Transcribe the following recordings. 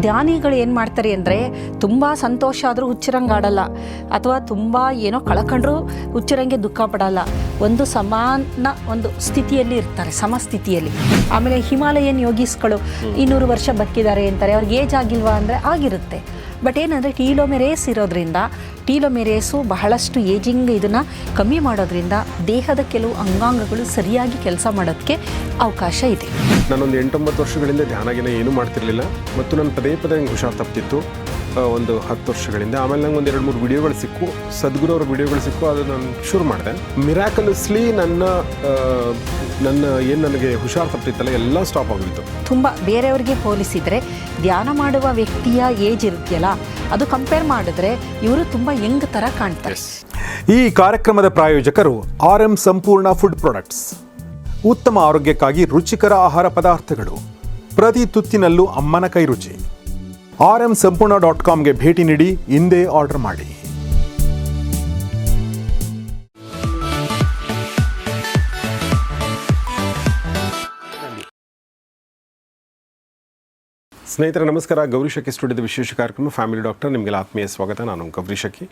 ಧ್ಯಾನಿಗಳು ಏನು ಮಾಡ್ತಾರೆ ಅಂದರೆ ತುಂಬ ಸಂತೋಷ ಆದರೂ ಹುಚ್ಚರಂಗೆ ಆಡಲ್ಲ ಅಥವಾ ತುಂಬ ಏನೋ ಕಳ್ಕೊಂಡ್ರೂ ಹುಚ್ಚಿರಂಗೆ ದುಃಖ ಪಡಲ್ಲ. ಒಂದು ಸಮಾನ ಒಂದು ಸ್ಥಿತಿಯಲ್ಲಿ ಇರ್ತಾರೆ ಸಮಸ್ಥಿತಿಯಲ್ಲಿ. ಆಮೇಲೆ ಹಿಮಾಲಯನ್ ಯೋಗೀಸ್ಗಳು ಇನ್ನೂರು ವರ್ಷ ಬದುಕಿದ್ದಾರೆ ಅಂತಾರೆ. ಅವ್ರಿಗೆ ಏಜ್ ಆಗಿಲ್ವಾ ಅಂದರೆ ಆಗಿರುತ್ತೆ. ಬಟ್ ಏನಂದರೆ ಟೀಲೋಮೆರೇಸ್ ಇರೋದ್ರಿಂದ ಟೀಲೋಮೆರೇಸು ಬಹಳಷ್ಟು ಏಜಿಂಗ್ ಇದನ್ನು ಕಮ್ಮಿ ಮಾಡೋದ್ರಿಂದ ದೇಹದ ಕೆಲವು ಅಂಗಾಂಗಗಳು ಸರಿಯಾಗಿ ಕೆಲಸ ಮಾಡೋದಕ್ಕೆ ಅವಕಾಶ ಇದೆ. ನಾನೊಂದು ಎಂಟೊಂಬತ್ತು ವರ್ಷಗಳಿಂದ ಧ್ಯಾನಗಿನ ಏನೂ ಮಾಡ್ತಿರ್ಲಿಲ್ಲ. ಮತ್ತು ನಾನು ಪದೇ ಪದೇ ನಂಗೆ ಹುಷಾರು ತಪ್ತಿತ್ತು. ಒಂದು ಹತ್ತು ವರ್ಷಗಳಿಂದ. ಆಮೇಲೆ ನಂಗೆ ಒಂದು ಎರಡು ಮೂರು ವಿಡಿಯೋಗಳು ಸಿಕ್ಕು. ಸದ್ಗುರು ಅವ್ರ ವಿಡಿಯೋಗಳು ಸಿಕ್ಕು. ಅದು ನಾನು ಶುರು ಮಾಡಿದೆ. ಮಿರಾಕಲಸ್ಲಿ ನನ್ನ ನನ್ನ ಏನು ನನಗೆ ಹುಷಾರು ತಪ್ಪಿತ್ತಲ್ಲ ಎಲ್ಲ ಸ್ಟಾಪ್ ಆಗಿತ್ತು ತುಂಬ ಬೇರೆಯವ್ರಿಗೆ ಹೋಲಿಸಿದರೆ ಧ್ಯಾನ ಮಾಡುವ ವ್ಯಕ್ತಿಯ ಏಜ್ ಇರುತ್ತೆಯಲ್ಲ ಅದು ಕಂಪೇರ್ ಮಾಡಿದ್ರೆ ಇವರು ತುಂಬ ಯಂಗ್ ಥರ ಕಾಣ್ತಾರೆ. ಈ ಕಾರ್ಯಕ್ರಮದ ಪ್ರಾಯೋಜಕರು R M Sampoorna food products ಉತ್ತಮ ಆರೋಗ್ಯಕ್ಕಾಗಿ ರುಚಿಕರ ಆಹಾರ ಪದಾರ್ಥಗಳು. ಪ್ರತಿ ತುತ್ತಿನಲ್ಲೂ ಅಮ್ಮನ ಕೈ ರುಚಿ. ಆರ್ ಎಂ ಸಂಪೂರ್ಣ ಡಾಟ್ ಕಾಮ್ಗೆ ಭೇಟಿ ನೀಡಿ ಇಂದೇ ಆರ್ಡರ್ ಮಾಡಿ. ಸ್ನೇಹಿತರೆ ನಮಸ್ಕಾರ. ಗೌರಿ ಶಕಿ ಸ್ಟುಡಿಯೋದ ವಿಶೇಷ ಕಾರ್ಯಕ್ರಮ ಫ್ಯಾಮಿಲಿ ಡಾಕ್ಟರ್. ನಿಮಗೆಲ್ಲ ಆತ್ಮೀಯ ಸ್ವಾಗತ. ನಾನು ಗೌರಿ ಶಕಿ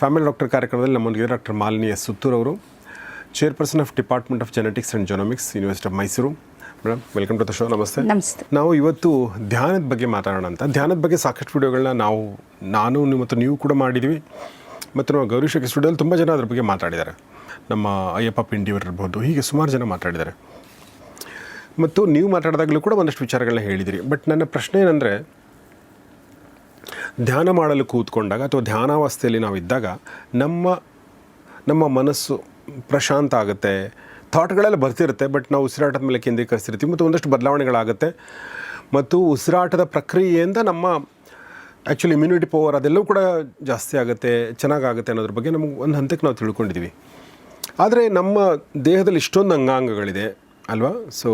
ಫ್ಯಾಮಿಲಿ ಡಾಕ್ಟರ್ ಕಾರ್ಯಕ್ರಮದಲ್ಲಿ ನಮ್ಮೊಂದಿಗೆ ಡಾಕ್ಟರ್ ಮಾಲಿನಿ ಎಸ್ ಸುತ್ತೂರ್ ಅವರು chairperson of department of genetics and genomics university of Mysuru madam welcome to the show ನಮಸ್ತೆ. ನಮಸ್ತೆ. ನಾವು ಇವತ್ತು ಧ್ಯಾನದ ಬಗ್ಗೆ ಮಾತಾಡೋಣ ಅಂತ. ಧ್ಯಾನದ ಬಗ್ಗೆ ಸಾಕಷ್ಟು ವಿಡಿಯೋಗಳನ್ನ ನಾವು ನಾನು ನೀವು ಮತ್ತು ನೀವು ಕೂಡ ಮಾಡಿದ್ದೀವಿ ಮತ್ತು ನಾವು ಗೌರಿ ಶಕಿ ಸ್ಟುಡಿಯೋದಲ್ಲಿ ತುಂಬ ಜನ ಅದ್ರ ಬಗ್ಗೆ ಮಾತಾಡಿದ್ದಾರೆ. ನಮ್ಮ ಅಯ್ಯಪ್ಪ ಪಿಂಡಿಯವರು ಇರ್ಬೋದು ಹೀಗೆ ಸುಮಾರು ಜನ ಮಾತಾಡಿದ್ದಾರೆ. ಮತ್ತು ನೀವು ಮಾತಾಡಿದಾಗಲೂ ಕೂಡ ಒಂದಷ್ಟು ವಿಚಾರಗಳನ್ನ ಹೇಳಿದಿರಿ. ಬಟ್ ನನ್ನ ಪ್ರಶ್ನೆ ಏನಂದರೆ, ಧ್ಯಾನ ಮಾಡಲು ಕೂತ್ಕೊಂಡಾಗ ಅಥವಾ ಧ್ಯಾನಾವಸ್ಥೆಯಲ್ಲಿ ನಾವು ಇದ್ದಾಗ ನಮ್ಮ ನಮ್ಮ ಮನಸ್ಸು ಪ್ರಶಾಂತ ಆಗುತ್ತೆ. ಥಾಟ್ಗಳೆಲ್ಲ ಬರ್ತಿರುತ್ತೆ, ಬಟ್ ನಾವು ಉಸಿರಾಟದ ಮೇಲೆ ಕೇಂದ್ರೀಕರಿಸ್ತಿರ್ತೀವಿ ಮತ್ತು ಒಂದಷ್ಟು ಬದಲಾವಣೆಗಳಾಗುತ್ತೆ. ಮತ್ತು ಉಸಿರಾಟದ ಪ್ರಕ್ರಿಯೆಯಿಂದ ನಮ್ಮ ಆ್ಯಕ್ಚುಲಿ ಇಮ್ಯುನಿಟಿ ಪವರ್ ಅದೆಲ್ಲವೂ ಕೂಡ ಜಾಸ್ತಿ ಆಗುತ್ತೆ, ಚೆನ್ನಾಗಾಗುತ್ತೆ ಅನ್ನೋದ್ರ ಬಗ್ಗೆ ನಮಗೆ ಒಂದು ಹಂತಕ್ಕೆ ನಾವು ತಿಳ್ಕೊಂಡಿದ್ದೀವಿ ಆದರೆ ನಮ್ಮ ದೇಹದಲ್ಲಿ ಇಷ್ಟೊಂದು ಅಂಗಾಂಗಗಳಿದೆ. ಅಲ್ವಾ? ಸೊ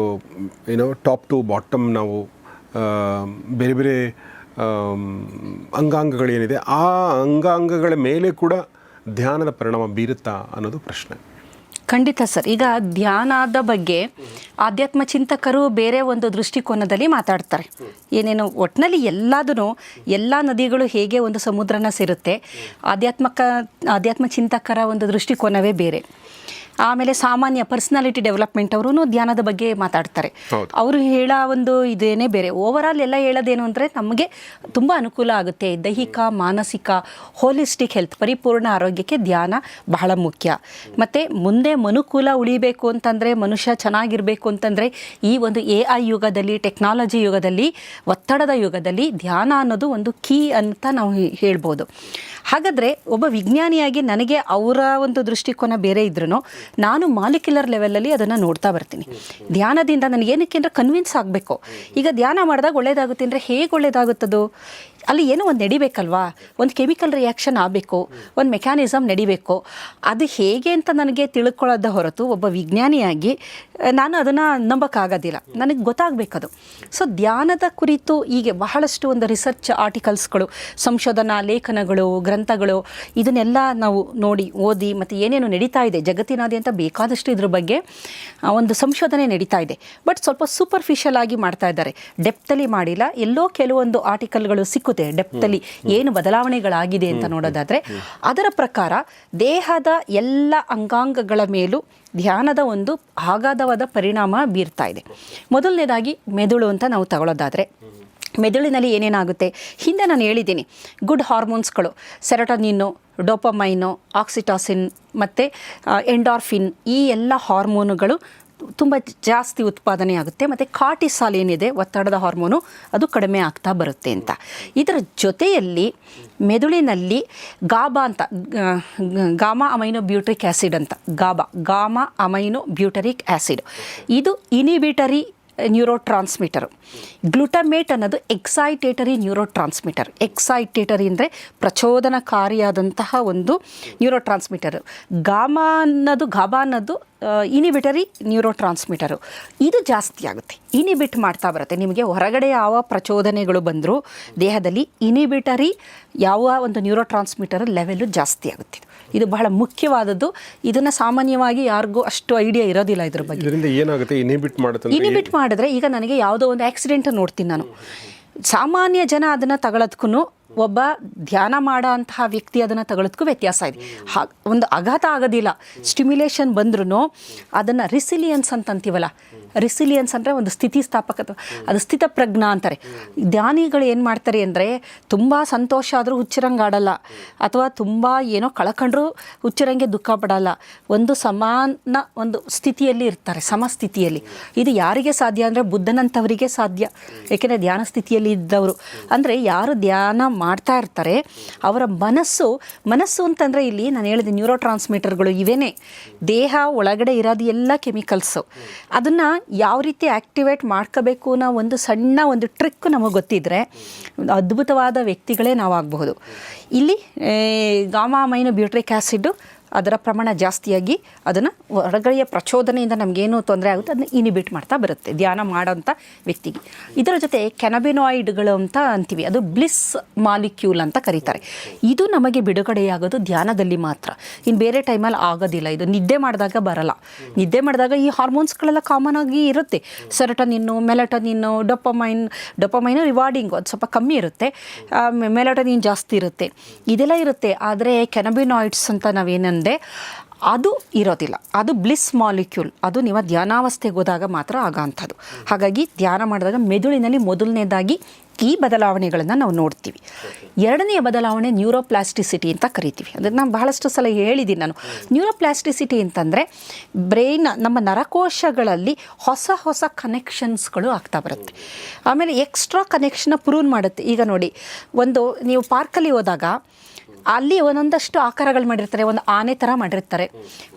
ಏನೋ ಟಾಪ್ ಟು ಬಾಟಮ್ ನಾವು ಬೇರೆ ಬೇರೆ ಅಂಗಾಂಗಗಳೇನಿದೆ, ಆ ಅಂಗಾಂಗಗಳ ಮೇಲೆ ಕೂಡ ಧ್ಯಾನದ ಪರಿಣಾಮ ಬೀರುತ್ತಾ ಅನ್ನೋದು ಪ್ರಶ್ನೆ. ಖಂಡಿತ ಸರ್. ಈಗ ಧ್ಯಾನದ ಬಗ್ಗೆ ಆಧ್ಯಾತ್ಮ ಚಿಂತಕರು ಬೇರೆ ಒಂದು ದೃಷ್ಟಿಕೋನದಲ್ಲಿ ಮಾತಾಡ್ತಾರೆ. ಏನೇನು ಒಟ್ಟಿನಲ್ಲಿ ಎಲ್ಲದೂ ಎಲ್ಲ ನದಿಗಳು ಹೇಗೆ ಒಂದು ಸಮುದ್ರನ ಸೇರುತ್ತೆ, ಆಧ್ಯಾತ್ಮಕ, ಆಧ್ಯಾತ್ಮ ಚಿಂತಕರ ಒಂದು ದೃಷ್ಟಿಕೋನವೇ ಬೇರೆ. ಆಮೇಲೆ ಸಾಮಾನ್ಯ ಪರ್ಸನಾಲಿಟಿ ಡೆವಲಪ್ಮೆಂಟ್ ಅವರು ಧ್ಯಾನದ ಬಗ್ಗೆ ಮಾತಾಡ್ತಾರೆ. ಅವರು ಹೇಳೋ ಒಂದು ಇದೇನೆ ಬೇರೆ. ಓವರಾಲ್ ಎಲ್ಲ ಹೇಳೋದೇನು ಅಂದರೆ ನಮಗೆ ತುಂಬ ಅನುಕೂಲ ಆಗುತ್ತೆ. ದೈಹಿಕ ಮಾನಸಿಕ ಹೋಲಿಸ್ಟಿಕ್ ಹೆಲ್ತ್ ಪರಿಪೂರ್ಣ ಆರೋಗ್ಯಕ್ಕೆ ಧ್ಯಾನ ಬಹಳ ಮುಖ್ಯ. ಮತ್ತು ಮುಂದೆ ಮನುಕುಲ ಉಳಿಬೇಕು ಅಂತಂದರೆ ಮನುಷ್ಯ ಚೆನ್ನಾಗಿರಬೇಕು ಅಂತಂದರೆ ಈ ಒಂದು ಎ ಐ ಯುಗದಲ್ಲಿ ಟೆಕ್ನಾಲಜಿ ಯುಗದಲ್ಲಿ ಒತ್ತಡದ ಯುಗದಲ್ಲಿ ಧ್ಯಾನ ಅನ್ನೋದು ಒಂದು ಕೀ ಅಂತ ನಾವು ಹೇಳ್ಬೋದು. ಹಾಗಾದರೆ ಒಬ್ಬ ವಿಜ್ಞಾನಿಯಾಗಿ ನನಗೆ ಅವರ ಒಂದು ದೃಷ್ಟಿಕೋನ ಬೇರೆ ಇದ್ರೂ ನಾನು ಮಾಲಿಕ್ಯುಲರ್ ಲೆವೆಲಲ್ಲಿ ಅದನ್ನು ನೋಡ್ತಾ ಬರ್ತೀನಿ. ಧ್ಯಾನದಿಂದ ನನಗೆ ಏನಕ್ಕೆ ಅಂದರೆ ಕನ್ವಿನ್ಸ್ ಆಗಬೇಕು. ಈಗ ಧ್ಯಾನ ಮಾಡಿದಾಗ ಒಳ್ಳೇದಾಗುತ್ತೆ ಅಂದರೆ ಹೇಗೆ ಒಳ್ಳೇದಾಗುತ್ತದು? ಅಲ್ಲಿ ಏನೋ ಒಂದು ನಡಿಬೇಕಲ್ವಾ? ಒಂದು ಕೆಮಿಕಲ್ ರಿಯಾಕ್ಷನ್ ಆಗಬೇಕು, ಒಂದು ಮೆಕ್ಯಾನಿಸಮ್ ನಡಿಬೇಕು. ಅದು ಹೇಗೆ ಅಂತ ನನಗೆ ತಿಳ್ಕೊಳ್ಳೋದ ಹೊರತು ಒಬ್ಬ ವಿಜ್ಞಾನಿಯಾಗಿ ನಾನು ಅದನ್ನು ನಂಬಕ್ಕಾಗೋದಿಲ್ಲ. ನನಗೆ ಗೊತ್ತಾಗಬೇಕದು. ಸೊ ಧ್ಯಾನದ ಕುರಿತು ಹೀಗೆ ಬಹಳಷ್ಟು ಒಂದು ರಿಸರ್ಚ್ ಆರ್ಟಿಕಲ್ಸ್ಗಳು ಸಂಶೋಧನಾ ಲೇಖನಗಳು, ಗ್ರಂಥಗಳು, ಇದನ್ನೆಲ್ಲ ನಾವು ನೋಡಿ, ಓದಿ ಮತ್ತು ಏನೇನು ನಡೀತಾ ಇದೆ. ಜಗತ್ತಿನಾದ್ಯಂತ ಬೇಕಾದಷ್ಟು ಇದ್ರ ಬಗ್ಗೆ ಒಂದು ಸಂಶೋಧನೆ ನಡೀತಾ ಇದೆ. ಬಟ್ ಸ್ವಲ್ಪ ಸೂಪರ್ಫಿಷಿಯಲ್ ಆಗಿ ಮಾಡ್ತಾ ಇದ್ದಾರೆ. ಡೆಪ್ತಲ್ಲಿ ಮಾಡಿಲ್ಲ. ಎಲ್ಲೋ ಕೆಲವೊಂದು ಆರ್ಟಿಕಲ್ಗಳು ಸಿಕ್ಕುತ್ತೆ ಡೆಪ್ತಲ್ಲಿ ಏನು ಬದಲಾವಣೆಗಳಾಗಿದೆ ಅಂತ ನೋಡೋದಾದರೆ ಅದರ ಪ್ರಕಾರ ದೇಹದ ಎಲ್ಲ ಅಂಗಾಂಗಗಳ ಮೇಲೂ ಧ್ಯಾನದ ಒಂದು ಆಗಾಧವಾದ ಪರಿಣಾಮ ಬೀರ್ತಾ ಇದೆ. ಮೊದಲನೇದಾಗಿ ಮೆದುಳು ಅಂತ ನಾವು ತಗೊಳ್ಳೋದಾದರೆ ಮೆದುಳಿನಲ್ಲಿ ಏನೇನಾಗುತ್ತೆ? ಹಿಂದೆ ನಾನು ಹೇಳಿದ್ದೀನಿ ಗುಡ್ ಹಾರ್ಮೋನ್ಸ್ಗಳು ಸೆರಟನಿನ್ನು ಡೋಪಮೈನು ಆಕ್ಸಿಟಾಸಿನ್ ಮತ್ತು ಎಂಡಾರ್ಫಿನ್ ಈ ಎಲ್ಲ ಹಾರ್ಮೋನುಗಳು ತುಂಬ ಜಾಸ್ತಿ ಉತ್ಪಾದನೆ ಆಗುತ್ತೆ. ಮತ್ತು ಕಾರ್ಟಿಸಾಲ್ ಏನಿದೆ, ಒತ್ತಡದ ಹಾರ್ಮೋನು ಅದು ಕಡಿಮೆ ಆಗ್ತಾ ಬರುತ್ತೆ ಅಂತ. ಇದರ ಜೊತೆಯಲ್ಲಿ ಮೆದುಳಿನಲ್ಲಿ ಗಾಬಾ ಅಂತ ಗಾಮಾ ಅಮೈನೋ ಬ್ಯೂಟ್ರಿಕ್ ಆ್ಯಸಿಡ್ ಅಂತ. GABA, gamma amino butyric acid ಇದು ಇನಿಬಿಟರಿ ನ್ಯೂರೋ ಟ್ರಾನ್ಸ್ಮಿಟರು ಗ್ಲುಟಮೇಟ್ ಅನ್ನೋದು ಎಕ್ಸೈಟೇಟರಿ ನ್ಯೂರೋ ಟ್ರಾನ್ಸ್ಮಿಟರ್ ಎಕ್ಸೈಟೇಟರಿ ಅಂದರೆ ಪ್ರಚೋದನಕಾರಿಯಾದಂತಹ ಒಂದು ನ್ಯೂರೋ ಟ್ರಾನ್ಸ್ಮಿಟರ್ ಗಾಮಾ ಅನ್ನೋದು, ಗಾಬಾ ಅನ್ನೋದು ಇನಿಬಿಟರಿ ನ್ಯೂರೋ ಟ್ರಾನ್ಸ್ಮಿಟರು ಇದು ಜಾಸ್ತಿ ಆಗುತ್ತೆ. ಇನಿಬಿಟ್ ಮಾಡ್ತಾ ಬರುತ್ತೆ. ನಿಮಗೆ ಹೊರಗಡೆ ಯಾವ ಪ್ರಚೋದನೆಗಳು ಬಂದರೂ ದೇಹದಲ್ಲಿ ಇನಿಬಿಟರಿ ಯಾವ ಒಂದು ನ್ಯೂರೋ ಟ್ರಾನ್ಸ್ಮಿಟರ್ ಲೆವೆಲ್ಲು ಜಾಸ್ತಿ ಆಗುತ್ತೆ. ಇದು ಬಹಳ ಮುಖ್ಯವಾದದ್ದು. ಇದನ್ನು ಸಾಮಾನ್ಯವಾಗಿ ಯಾರಿಗೂ ಅಷ್ಟು ಐಡಿಯಾ ಇರೋದಿಲ್ಲ ಇದ್ರ ಬಗ್ಗೆ. ಇದರಿಂದ ಏನಾಗುತ್ತೆ? ಇನಿಬಿಟ್ ಮಾಡುತ್ತೆ ಇನಿಬಿಟ್ ಮಾಡಿದ್ರೆ ಈಗ ನನಗೆ ಯಾವುದೋ ಒಂದು ಆಕ್ಸಿಡೆಂಟ್ ನೋಡ್ತೀನಿ ನಾನು. ಸಾಮಾನ್ಯ ಜನ ಅದನ್ನು ತಗೊಳೋದ್ಕೂ ಒಬ್ಬ ಧ್ಯಾನ ಮಾಡೋ ಅಂತಹ ವ್ಯಕ್ತಿ ಅದನ್ನು ತಗೊಳ್ಳೋದಕ್ಕೂ ವ್ಯತ್ಯಾಸ ಇದೆ. ಹಾ, ಒಂದು ಆಘಾತ ಆಗೋದಿಲ್ಲ. ಸ್ಟಿಮ್ಯುಲೇಷನ್ ಬಂದ್ರೂ ಅದನ್ನು ರಿಸಿಲಿಯನ್ಸ್ ಅಂತಂತೀವಲ್ಲ ರಿಸಿಲಿಯನ್ಸ್ ಅಂದರೆ ಒಂದು ಸ್ಥಿತಿಸ್ಥಾಪಕತ್ವ ಅದು ಸ್ಥಿತ ಪ್ರಜ್ಞಾ ಅಂತಾರೆ. ಧ್ಯಾನಿಗಳು ಏನು ಮಾಡ್ತಾರೆ ಅಂದರೆ ತುಂಬ ಸಂತೋಷ ಆದರೂ ಹುಚ್ಚರಂಗೆ ಆಡಲ್ಲ. ಅಥವಾ ತುಂಬ ಏನೋ ಕಳ್ಕೊಂಡ್ರೂ ಹುಚ್ಚರಂಗೆ ದುಃಖ ಪಡಲ್ಲ. ಒಂದು ಸಮಾನ ಒಂದು ಸ್ಥಿತಿಯಲ್ಲಿ ಇರ್ತಾರೆ, ಸಮಸ್ಥಿತಿಯಲ್ಲಿ. ಇದು ಯಾರಿಗೆ ಸಾಧ್ಯ ಅಂದರೆ ಬುದ್ಧನಂಥವರಿಗೆ ಸಾಧ್ಯ. ಏಕೆಂದರೆ ಧ್ಯಾನ ಸ್ಥಿತಿಯಲ್ಲಿ ಇದ್ದವರು. ಅಂದರೆ ಯಾರು ಧ್ಯಾನ ಮಾಡ್ತಾ ಇರ್ತಾರೆ. ಅವರ ಮನಸ್ಸು ಮನಸ್ಸು ಅಂತಂದರೆ ಇಲ್ಲಿ ನಾನು ಹೇಳಿದೆ ನ್ಯೂರೋ ಟ್ರಾನ್ಸ್ಮಿಟರ್ಗಳು ಇವೇನೆ. ದೇಹ ಒಳಗಡೆ ಇರೋದು ಎಲ್ಲ ಕೆಮಿಕಲ್ಸು ಅದನ್ನು ಯಾವ ರೀತಿ ಆ್ಯಕ್ಟಿವೇಟ್ ಮಾಡ್ಕೋಬೇಕು ಅನ್ನೋ ಒಂದು ಸಣ್ಣ ಒಂದು ಟ್ರಿಕ್ ನಮಗೆ ಗೊತ್ತಿದ್ದರೆ ಅದ್ಭುತವಾದ ವ್ಯಕ್ತಿಗಳೇ ನಾವಾಗಬಹುದು. ಇಲ್ಲಿ ಏ, ಗಾಮಾ ಮೈನು ಬ್ಯೂಟ್ರಿಕ್ ಆ್ಯಸಿಡ್ಡು ಅದರ ಪ್ರಮಾಣ ಜಾಸ್ತಿಯಾಗಿ ಅದನ್ನು ಹೊರಗಡೆಯ ಪ್ರಚೋದನೆಯಿಂದ ನಮಗೇನು ತೊಂದರೆ ಆಗುತ್ತೆ, ಅದನ್ನ ಇನಿಬಿಟ್ ಮಾಡ್ತಾ ಬರುತ್ತೆ, ಧ್ಯಾನ ಮಾಡೋಂಥ ವ್ಯಕ್ತಿಗೆ. ಇದರ ಜೊತೆ ಕೆನಬಿನಾಯ್ಡ್ಗಳು ಅಂತ ಅಂತೀವಿ, ಅದು ಬ್ಲಿಸ್ ಮಾಲಿಕ್ಯೂಲ್ ಅಂತ ಕರೀತಾರೆ. ಇದು ನಮಗೆ ಬಿಡುಗಡೆಯಾಗೋದು ಧ್ಯಾನದಲ್ಲಿ ಮಾತ್ರ. ಇನ್ನು ಬೇರೆ ಟೈಮಲ್ಲಿ ಆಗೋದಿಲ್ಲ, ಇದು ನಿದ್ದೆ ಮಾಡಿದಾಗ ಬರಲ್ಲ. ನಿದ್ದೆ ಮಾಡಿದಾಗ ಈ ಹಾರ್ಮೋನ್ಸ್ಗಳೆಲ್ಲ ಕಾಮನ್ ಆಗಿ ಇರುತ್ತೆ. ಸೆರಟನಿನ್ನು ಮೆಲಟನಿನ್ನು ಡೊಪಮೈನ್ ಡೊಪಮೈನ್ ರಿವಾರ್ಡಿಂಗು ಅದು ಸ್ವಲ್ಪ ಕಮ್ಮಿ ಇರುತ್ತೆ ಮೆಲಟನಿನ್ ಜಾಸ್ತಿ ಇರುತ್ತೆ. ಇದೆಲ್ಲ ಇರುತ್ತೆ, ಆದರೆ ಕೆನಬಿನಾಯ್ಡ್ಸ್ ಅಂತ ನಾವೇನಂದೆ ಅದು ಇರೋದಿಲ್ಲ. ಅದು ಬ್ಲಿಸ್ ಮಾಲಿಕ್ಯೂಲ್. ಅದು ನೀವು ಧ್ಯಾನಾವಸ್ಥೆಗೆ ಹೋದಾಗ ಮಾತ್ರ ಆಗೋಂಥದ್ದು ಹಾಗಾಗಿ ಧ್ಯಾನ ಮಾಡಿದಾಗ ಮೆದುಳಿನಲ್ಲಿ ಮೊದಲನೇದಾಗಿ ಈ ಬದಲಾವಣೆಗಳನ್ನು ನಾವು ನೋಡ್ತೀವಿ. ಎರಡನೆಯ ಬದಲಾವಣೆ ನ್ಯೂರೋಪ್ಲಾಸ್ಟಿಸಿಟಿ ಅಂತ ಕರಿತೀವಿ. ಅಂದರೆ ನಾನು ಬಹಳಷ್ಟು ಸಲ ಹೇಳಿದ್ದೀನಿ ನಾನು. ನ್ಯೂರೋಪ್ಲಾಸ್ಟಿಸಿಟಿ ಅಂತಂದರೆ ಬ್ರೈನ್ ನಮ್ಮ ನರಕೋಶಗಳಲ್ಲಿ ಹೊಸ ಹೊಸ ಕನೆಕ್ಷನ್ಸ್ಗಳು ಆಗ್ತಾ ಬರುತ್ತೆ. ಆಮೇಲೆ ಎಕ್ಸ್ಟ್ರಾ ಕನೆಕ್ಷನ್ನ ಪ್ರೂವ್ ಮಾಡುತ್ತೆ. ಈಗ ನೋಡಿ, ಒಂದು ನೀವು ಪಾರ್ಕಲ್ಲಿ ಹೋದಾಗ ಅಲ್ಲಿ ಒಂದೊಂದಷ್ಟು ಆಕಾರಗಳು ಮಾಡಿರ್ತಾರೆ, ಒಂದು ಆನೆ ಥರ ಮಾಡಿರ್ತಾರೆ.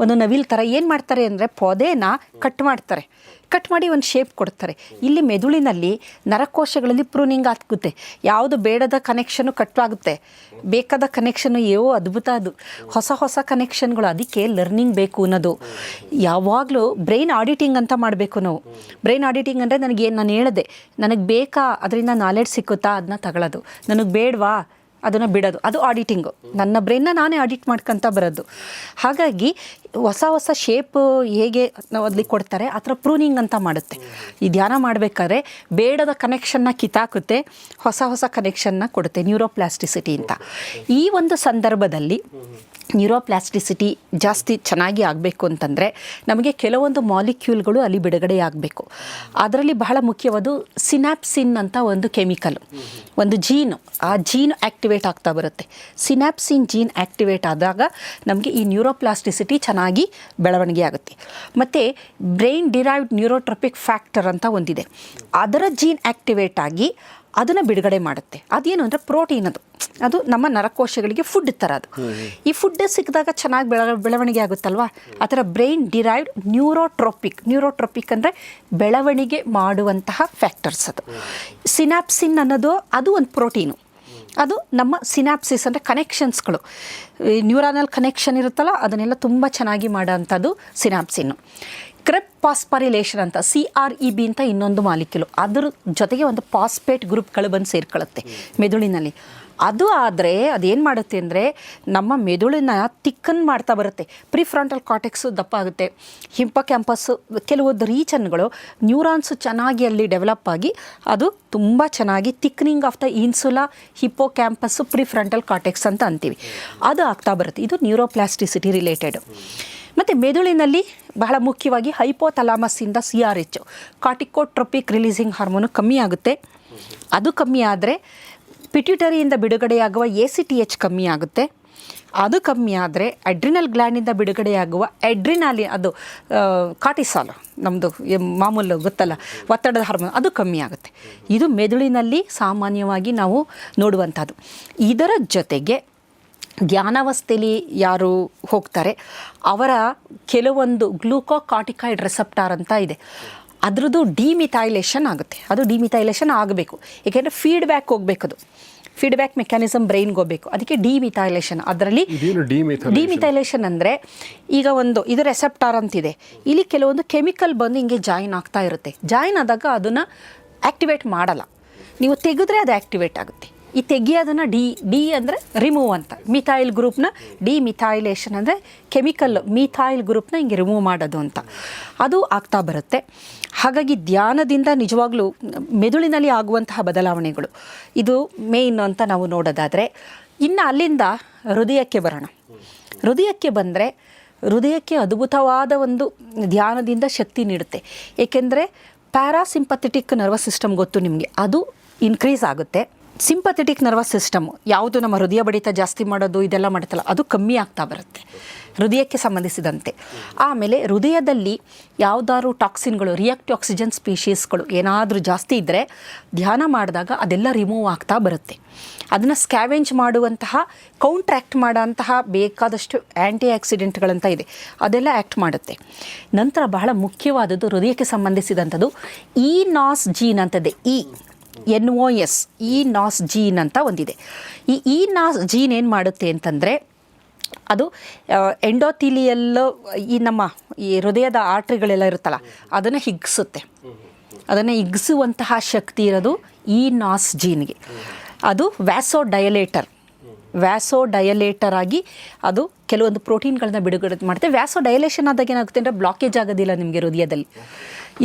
ಒಂದು ನವಿಲ್ ಥರ ಏನು ಮಾಡ್ತಾರೆ ಅಂದರೆ ಪೊದೆನ ಕಟ್ ಮಾಡ್ತಾರೆ. ಕಟ್ ಮಾಡಿ ಒಂದು ಶೇಪ್ ಕೊಡ್ತಾರೆ. ಇಲ್ಲಿ ಮೆದುಳಿನಲ್ಲಿ ನರಕೋಶಗಳಲ್ಲಿ ಪ್ರೂನಿಂಗ್ ಆಗುತ್ತೆ. ಯಾವುದು ಬೇಡದ ಕನೆಕ್ಷನು ಕಟ್ ಆಗುತ್ತೆ. ಬೇಕಾದ ಕನೆಕ್ಷನು ಏವೋ ಅದ್ಭುತ ಅದು. ಹೊಸ ಹೊಸ ಕನೆಕ್ಷನ್ಗಳು ಅದಕ್ಕೆ ಲರ್ನಿಂಗ್ ಬೇಕು ಅನ್ನೋದು. ಯಾವಾಗಲೂ ಬ್ರೈನ್ ಆಡಿಟಿಂಗ್ ಅಂತ ಮಾಡಬೇಕು ನಾವು. ಬ್ರೈನ್ ಆಡಿಟಿಂಗ್ ಅಂದರೆ ನನಗೆ ನಾನು ಹೇಳಿದೆ, ನನಗೆ ಬೇಕಾ, ಅದರಿಂದ ನಾಲೆಡ್ಜ್ ಸಿಕ್ಕುತ್ತಾ ಅದನ್ನ ತಗೊಳ್ಳೋದು ನನಗೆ ಬೇಡವಾ ಅದನ್ನು ಬಿಡೋದು. ಅದು ಆಡಿಟಿಂಗು ನನ್ನ ಬ್ರೈನ್ನ ನಾನೇ ಆಡಿಟ್ ಮಾಡ್ಕೊತ ಬರೋದು. ಹಾಗಾಗಿ ಹೊಸ ಹೊಸ ಶೇಪ್ ಹೇಗೆ ನಾವು ಅಲ್ಲಿ ಕೊಡ್ತಾರೆ, ಆ ಥರ ಪ್ರೂನಿಂಗ್ ಅಂತ ಮಾಡುತ್ತೆ. ಈ ಧ್ಯಾನ ಮಾಡಬೇಕಾದ್ರೆ ಬೇಡದ ಕನೆಕ್ಷನ್ನ ಕಿತ್ತಾಕುತ್ತೆ, ಹೊಸ ಹೊಸ ಕನೆಕ್ಷನ್ನ ಕೊಡುತ್ತೆ ನ್ಯೂರೋಪ್ಲಾಸ್ಟಿಸಿಟಿ ಅಂತ. ಈ ಒಂದು ಸಂದರ್ಭದಲ್ಲಿ ನ್ಯೂರೋಪ್ಲಾಸ್ಟಿಸಿಟಿ ಜಾಸ್ತಿ ಚೆನ್ನಾಗಿ ಆಗಬೇಕು ಅಂತಂದರೆ ನಮಗೆ ಕೆಲವೊಂದು ಮಾಲಿಕ್ಯೂಲ್ಗಳು ಅಲ್ಲಿ ಬಿಡುಗಡೆ ಆಗಬೇಕು. ಅದರಲ್ಲಿ ಬಹಳ ಮುಖ್ಯವಾದ ಸಿನಾಪ್ಸಿನ್ ಅಂತ ಒಂದು ಕೆಮಿಕಲ್ ಒಂದು ಜೀನು ಆ ಜೀನ್ ಆ್ಯಕ್ಟಿವೇಟ್ ಆಗ್ತಾ ಬರುತ್ತೆ. ಸಿನಾಪ್ಸಿನ್ ಜೀನ್ ಆ್ಯಕ್ಟಿವೇಟ್ ಆದಾಗ ನಮಗೆ ಈ ನ್ಯೂರೋಪ್ಲಾಸ್ಟಿಸಿಟಿ ಚೆನ್ನಾಗಿ ಬೆಳವಣಿಗೆ ಆಗುತ್ತೆ. ಮತ್ತು ಬ್ರೈನ್ ಡಿರೈವ್ಡ್ ನ್ಯೂರೋಟ್ರಪಿಕ್ ಫ್ಯಾಕ್ಟರ್ ಅಂತ ಒಂದಿದೆ. ಅದರ ಜೀನ್ ಆ್ಯಕ್ಟಿವೇಟ್ ಆಗಿ ಅದನ್ನು ಬಿಡುಗಡೆ ಮಾಡುತ್ತೆ. ಅದೇನು ಅಂದರೆ ಪ್ರೋಟೀನ್ ಅದು. ಅದು ನಮ್ಮ ನರಕೋಶಗಳಿಗೆ ಫುಡ್ ಥರ ಅದು. ಈ ಫುಡ್ ಸಿಕ್ಕಿದಾಗ ಚೆನ್ನಾಗಿ ಬೆಳ, ಬೆಳವಣಿಗೆ ಆಗುತ್ತಲ್ವಾ? ಆ ಥರ ಬ್ರೈನ್ ಡಿರೈವ್ಡ್ ನ್ಯೂರೋಟ್ರೋಪಿಕ್ ನ್ಯೂರೋಟ್ರೋಪಿಕ್ ಅಂದರೆ ಬೆಳವಣಿಗೆ ಮಾಡುವಂತಹ ಫ್ಯಾಕ್ಟರ್ಸ್ ಅದು. ಸಿನಾಪ್ಸಿನ್ ಅನ್ನೋದು ಅದು ಒಂದು ಪ್ರೋಟೀನು. ಅದು ನಮ್ಮ ಸಿನಾಪ್ಸಿಸ್ ಅಂದರೆ ಕನೆಕ್ಷನ್ಸ್ಗಳು ನ್ಯೂರಾನಲ್ ಕನೆಕ್ಷನ್ ಇರುತ್ತಲ್ಲ, ಅದನ್ನೆಲ್ಲ ತುಂಬ ಚೆನ್ನಾಗಿ ಮಾಡೋವಂಥದ್ದು ಸಿನಾಪ್ಸಿನ್ನು ಕ್ರೆಪ್ ಪಾಸ್ಪರಿಲೇಷನ್ ಅಂತ ಸಿ ಆರ್ ಇ ಬಿ ಅಂತ ಇನ್ನೊಂದು ಮಾಲಿಕ್ಯೂಲು ಅದ್ರ ಜೊತೆಗೆ ಒಂದು ಪಾಸ್ಪೇಟ್ ಗ್ರೂಪ್ಗಳು ಬಂದು ಸೇರ್ಕೊಳ್ಳುತ್ತೆ, ಮೆದುಳಿನಲ್ಲಿ. ಅದು ಆದರೆ ಅದೇನು ಮಾಡುತ್ತೆ ಅಂದರೆ ನಮ್ಮ ಮೆದುಳಿನ ತಿಕ್ಕನ್ ಮಾಡ್ತಾ ಬರುತ್ತೆ. ಪ್ರಿಫ್ರಂಟಲ್ ಕಾಟೆಕ್ಸು ದಪ್ಪ ಆಗುತ್ತೆ. ಹಿಂಪ ಕ್ಯಾಂಪಸ್ಸು ಕೆಲವೊಂದು ರೀಚನ್ಗಳು ನ್ಯೂರಾನ್ಸು ಚೆನ್ನಾಗಿ ಅಲ್ಲಿ ಡೆವಲಪ್ ಆಗಿ ಅದು ತುಂಬ ಚೆನ್ನಾಗಿ thickening of the insula hippocampus prefrontal cortex ಅಂತ ಅಂತೀವಿ. ಅದು ಆಗ್ತಾ ಬರುತ್ತೆ. ಇದು ನ್ಯೂರೋಪ್ಲಾಸ್ಟಿಸಿಟಿ ರಿಲೇಟೆಡ್. ಮತ್ತು ಮೆದುಳಿನಲ್ಲಿ ಬಹಳ ಮುಖ್ಯವಾಗಿ ಹೈಪೋಥಲಾಮಸ್ಸಿಂದ C R H. Corticotropic releasing hormone ಕಮ್ಮಿ ಆಗುತ್ತೆ. ಅದು ಕಮ್ಮಿ ಆದರೆ ಪಿಟ್ಯೂಟರಿಯಿಂದ ಬಿಡುಗಡೆಯಾಗುವ ಎ ಸಿ ಟಿ ಎಚ್ ಕಮ್ಮಿ ಆಗುತ್ತೆ ಅದು ಕಮ್ಮಿ ಆದರೆ ಅಡ್ರಿನಲ್ ಗ್ಲ್ಯಾಂಡಿಂದ ಬಿಡುಗಡೆಯಾಗುವ ಎಡ್ರಿನಾಲಿ ಅದು ಕಾಟಿಸಾಲು ನಮ್ಮದು ಮಾಮೂಲು ಗೊತ್ತಲ್ಲ, ಒತ್ತಡದ ಹಾರ್ಮೋನ್ ಅದು ಕಮ್ಮಿ ಆಗುತ್ತೆ ಇದು ಮೆದುಳಿನಲ್ಲಿ ಸಾಮಾನ್ಯವಾಗಿ ನಾವು ನೋಡುವಂಥದ್ದು. ಇದರ ಜೊತೆಗೆ ಧ್ಯಾನಾವಸ್ಥೆಯಲ್ಲಿ ಯಾರು ಹೋಗ್ತಾರೆ, ಅವರ ಕೆಲವೊಂದು ಗ್ಲೂಕೋಕಾಟಿಕಾಯ್ಡ್ ರೆಸೆಪ್ಟಾರ್ ಅಂತ ಇದೆ. ಅದ್ರದ್ದು ಡಿಮಿಥೈಲೇಷನ್ ಆಗುತ್ತೆ. ಅದು ಡಿಮಿಥೈಲೇಷನ್ ಆಗಬೇಕು. ಏಕೆಂದರೆ ಫೀಡ್ಬ್ಯಾಕ್ ಹೋಗ್ಬೇಕದು. ಫೀಡ್ಬ್ಯಾಕ್ ಮೆಕ್ಯಾನಿಸಮ್ ಬ್ರೈನ್ಗೆ ಹೋಗಬೇಕು. ಅದಕ್ಕೆ ಡಿಮಿಥೈಲೇಷನ್ ಅದರಲ್ಲಿ ಡಿಮಿಥೈಲೇಷನ್? ಡಿಮಿಥೈಲೇಷನ್ ಅಂದರೆ ಈಗ ಒಂದು ಇದು ರೆಸೆಪ್ಟಾರ್ ಅಂತಿದೆ. ಇಲ್ಲಿ ಕೆಲವೊಂದು ಕೆಮಿಕಲ್ ಬಂದು ಹಿಂಗೆ ಜಾಯಿನ್ ಆಗ್ತಾ ಇರುತ್ತೆ. ಜಾಯಿನ್ ಆದಾಗ ಅದನ್ನು ಆ್ಯಕ್ಟಿವೇಟ್ ಮಾಡಲ್ಲ. ನೀವು ತೆಗೆದ್ರೆ ಅದು ಆ್ಯಕ್ಟಿವೇಟ್ ಆಗುತ್ತೆ. ಈ ತೆಗಿಯೋದನ್ನು ಡಿ ಡಿ ಅಂದರೆ ರಿಮೂವ್ ಅಂತ. ಮಿಥೈಲ್ ಗ್ರೂಪ್ನ ಡಿ ಮಿಥೈಲೇಷನ್ ಅಂದರೆ ಕೆಮಿಕಲ್ ಮಿಥೈಲ್ ಗ್ರೂಪ್ನ ಹಿಂಗೆ ರಿಮೂವ್ ಮಾಡೋದು ಅಂತ. ಅದು ಆಗ್ತಾ ಬರುತ್ತೆ. ಹಾಗಾಗಿ ಧ್ಯಾನದಿಂದ ನಿಜವಾಗ್ಲೂ ಮೆದುಳಿನಲ್ಲಿ ಆಗುವಂತಹ ಬದಲಾವಣೆಗಳು. ಇದು ಮೇಯ್ನ್ ಅಂತ ನಾವು ನೋಡೋದಾದರೆ, ಇನ್ನು ಅಲ್ಲಿಂದ ಹೃದಯಕ್ಕೆ ಬರೋಣ. ಹೃದಯಕ್ಕೆ ಬಂದರೆ ಹೃದಯಕ್ಕೆ ಅದ್ಭುತವಾದ ಒಂದು ಧ್ಯಾನದಿಂದ ಶಕ್ತಿ ನೀಡುತ್ತೆ. ಏಕೆಂದರೆ ಪ್ಯಾರಾಸಿಂಪಥೆಟಿಕ್ ನರ್ವಸ್ ಸಿಸ್ಟಮ್ ಗೊತ್ತು ನಿಮಗೆ. ಅದು ಇನ್ಕ್ರೀಸ್ ಆಗುತ್ತೆ. ಸಿಂಪಥೆಟಿಕ್ ನರ್ವಸ್ ಸಿಸ್ಟಮ್ ಯಾವುದು ನಮ್ಮ ಹೃದಯ ಬಡಿತ ಜಾಸ್ತಿ ಮಾಡೋದು, ಇದೆಲ್ಲ ಮಾಡುತ್ತಲ್ಲ ಅದು ಕಮ್ಮಿ ಆಗ್ತಾ ಬರುತ್ತೆ. ಹೃದಯಕ್ಕೆ ಸಂಬಂಧಿಸಿದಂತೆ. ಆಮೇಲೆ ಹೃದಯದಲ್ಲಿ ಯಾವುದಾದ್ರು ಟಾಕ್ಸಿನ್ಗಳು ರಿಯಾಕ್ಟಿವ್ ಆಕ್ಸಿಜನ್ ಸ್ಪೀಷೀಸ್ಗಳು ಏನಾದರೂ ಜಾಸ್ತಿ ಇದ್ದರೆ ಧ್ಯಾನ ಮಾಡಿದಾಗ ಅದೆಲ್ಲ ರಿಮೂವ್ ಆಗ್ತಾ ಬರುತ್ತೆ. ಅದನ್ನು ಸ್ಕ್ಯಾವೆಂಜ್ ಮಾಡುವಂತಹ ಕೌಂಟ್ರ್ಯಾಕ್ಟ್ ಮಾಡೋಂತಹ ಬೇಕಾದಷ್ಟು ಆ್ಯಂಟಿ ಆಕ್ಸಿಡೆಂಟ್ಗಳಂತ ಇದೆ. ಅದೆಲ್ಲ ಆ್ಯಕ್ಟ್ ಮಾಡುತ್ತೆ. ನಂತರ ಬಹಳ ಮುಖ್ಯವಾದದ್ದು ಹೃದಯಕ್ಕೆ ಸಂಬಂಧಿಸಿದಂಥದ್ದು ಈ ನಾಸ್ ಜೀನ್ ಅಂತದೆ. ಇ ಎನ್ ಒ ಎಸ್, ಈ ನಾಸ್ ಜೀನ್ ಅಂತ ಒಂದಿದೆ. ಈ ಈ ನಾಸ್ ಜೀನ್ ಏನು ಮಾಡುತ್ತೆ ಅಂತಂದರೆ, ಅದು ಎಂಡೋಥಿಲಿಯಲ್, ಈ ನಮ್ಮ, ಈ ಹೃದಯದ ಆರ್ಟ್ರಿಗಳೆಲ್ಲ ಇರುತ್ತಲ್ಲ, ಅದನ್ನು ಹಿಗ್ಸುತ್ತೆ. ಅದನ್ನು ಹಿಗ್ಸುವಂತಹ ಶಕ್ತಿ ಇರೋದು ಈ ನಾಸ್ ಜೀನ್ಗೆ. ಅದು ವ್ಯಾಸೋ ಡಯಲೇಟರ್ ವ್ಯಾಸೋ ಡಯಲೇಟರ್ ಆಗಿ ಅದು ಕೆಲವೊಂದು ಪ್ರೋಟೀನ್ಗಳನ್ನ ಬಿಡುಗಡೆ ಮಾಡುತ್ತೆ. ವ್ಯಾಸೋ ಡಯಲೇಷನ್ ಆದಾಗ ಏನಾಗುತ್ತೆ ಅಂದರೆ ಬ್ಲಾಕೇಜ್ ಆಗೋದಿಲ್ಲ ನಿಮಗೆ ಹೃದಯದಲ್ಲಿ.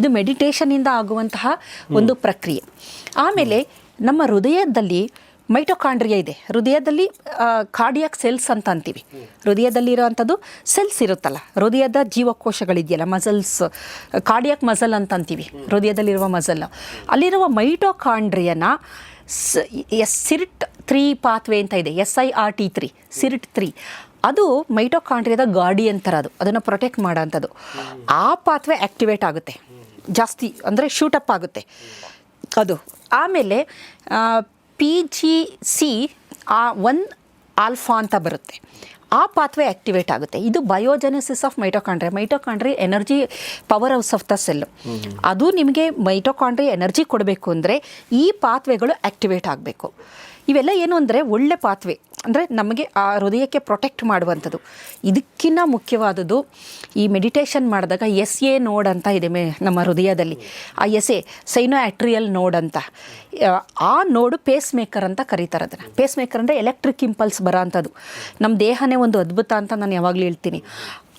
ಇದು ಮೆಡಿಟೇಷನಿಂದ ಆಗುವಂತಹ ಒಂದು ಪ್ರಕ್ರಿಯೆ. ಆಮೇಲೆ ನಮ್ಮ ಹೃದಯದಲ್ಲಿ ಮೈಟೋಕಾಂಡ್ರಿಯಾ ಇದೆ. ಹೃದಯದಲ್ಲಿ ಕಾರ್ಡಿಯಾಕ್ ಸೆಲ್ಸ್ ಅಂತ ಅಂತೀವಿ. ಹೃದಯದಲ್ಲಿ ಇರೋವಂಥದ್ದು ಸೆಲ್ಸ್ ಇರುತ್ತಲ್ಲ. ಹೃದಯದ ಜೀವಕೋಶಗಳಿದೆಯಲ್ಲ, ಮಸಲ್ಸ್, ಕಾರ್ಡಿಯಾಕ್ ಮಸಲ್ ಅಂತ ಅಂತೀವಿ. ಹೃದಯದಲ್ಲಿರುವ ಮಸಲ್. ಅಲ್ಲಿರುವ ಮೈಟೊಕಾಂಡ್ರಿಯನ ಎಸ್ ಸಿರಿಟ್ ತ್ರೀ ಪಾತ್ವೆ ಅಂತ ಇದೆ S I R T three, sirt three. ಅದು ಮೈಟೊಕಾಂಡ್ರಿಯಾದ ಗಾರ್ಡಿಯನ್ ಥರ ಅದು, ಅದನ್ನು ಪ್ರೊಟೆಕ್ಟ್ ಮಾಡೋಂಥದ್ದು. ಆ ಪಾತ್ವೆ ಆ್ಯಕ್ಟಿವೇಟ್ ಆಗುತ್ತೆ. ಜಾಸ್ತಿ ಅಂದರೆ ಶೂಟಪ್ ಆಗುತ್ತೆ. ಅದು. ಆಮೇಲೆ ಪಿ ಜಿ ಸಿ, ಆ, ಒನ್ ಆಲ್ಫಾ ಅಂತ ಬರುತ್ತೆ. ಆ ಪಾತ್ವೆ ಆಕ್ಟಿವೇಟ್ ಆಗುತ್ತೆ. ಇದು biogenesis of mitochondria mitochondria energy power house of the cell ಅದು ನಿಮಗೆ ಮೈಟೋಕಾಂಡ್ರಿ ಎನರ್ಜಿ ಕೊಡಬೇಕು ಅಂದರೆ ಈ ಪಾತ್ವೆಗಳು ಆಕ್ಟಿವೇಟ್ ಆಗಬೇಕು. ಇವೆಲ್ಲ ಏನು ಅಂದರೆ ಒಳ್ಳೆ ಪಾತ್ವೆ. ಅಂದರೆ ನಮಗೆ ಆ ಹೃದಯಕ್ಕೆ ಪ್ರೊಟೆಕ್ಟ್ ಮಾಡುವಂಥದ್ದು. ಇದಕ್ಕಿಂತ ಮುಖ್ಯವಾದದ್ದು ಈ ಮೆಡಿಟೇಷನ್ ಮಾಡಿದಾಗ ಎಸ್ ಎ ನೋಡ್ ಅಂತ ಇದೆ ಮೇ ನಮ್ಮ ಹೃದಯದಲ್ಲಿ. ಆ ಎಸ್ ಎ ಸೈನೋ ಆಟ್ರಿಯಲ್ ನೋಡ್ ಅಂತ. ಆ, ನೋಡು ಪೇಸ್ ಮೇಕರ್ ಅಂತ ಕರೀತಾರೆ ಅದನ್ನು. ಪೇಸ್ ಮೇಕರ್ ಅಂದರೆ ಎಲೆಕ್ಟ್ರಿಕ್ ಇಂಪಲ್ಸ್ ಬರೋ ಅಂಥದ್ದು. ನಮ್ಮ ದೇಹನೇ ಒಂದು ಅದ್ಭುತ ಅಂತ ನಾನು ಯಾವಾಗಲೂ ಹೇಳ್ತೀನಿ.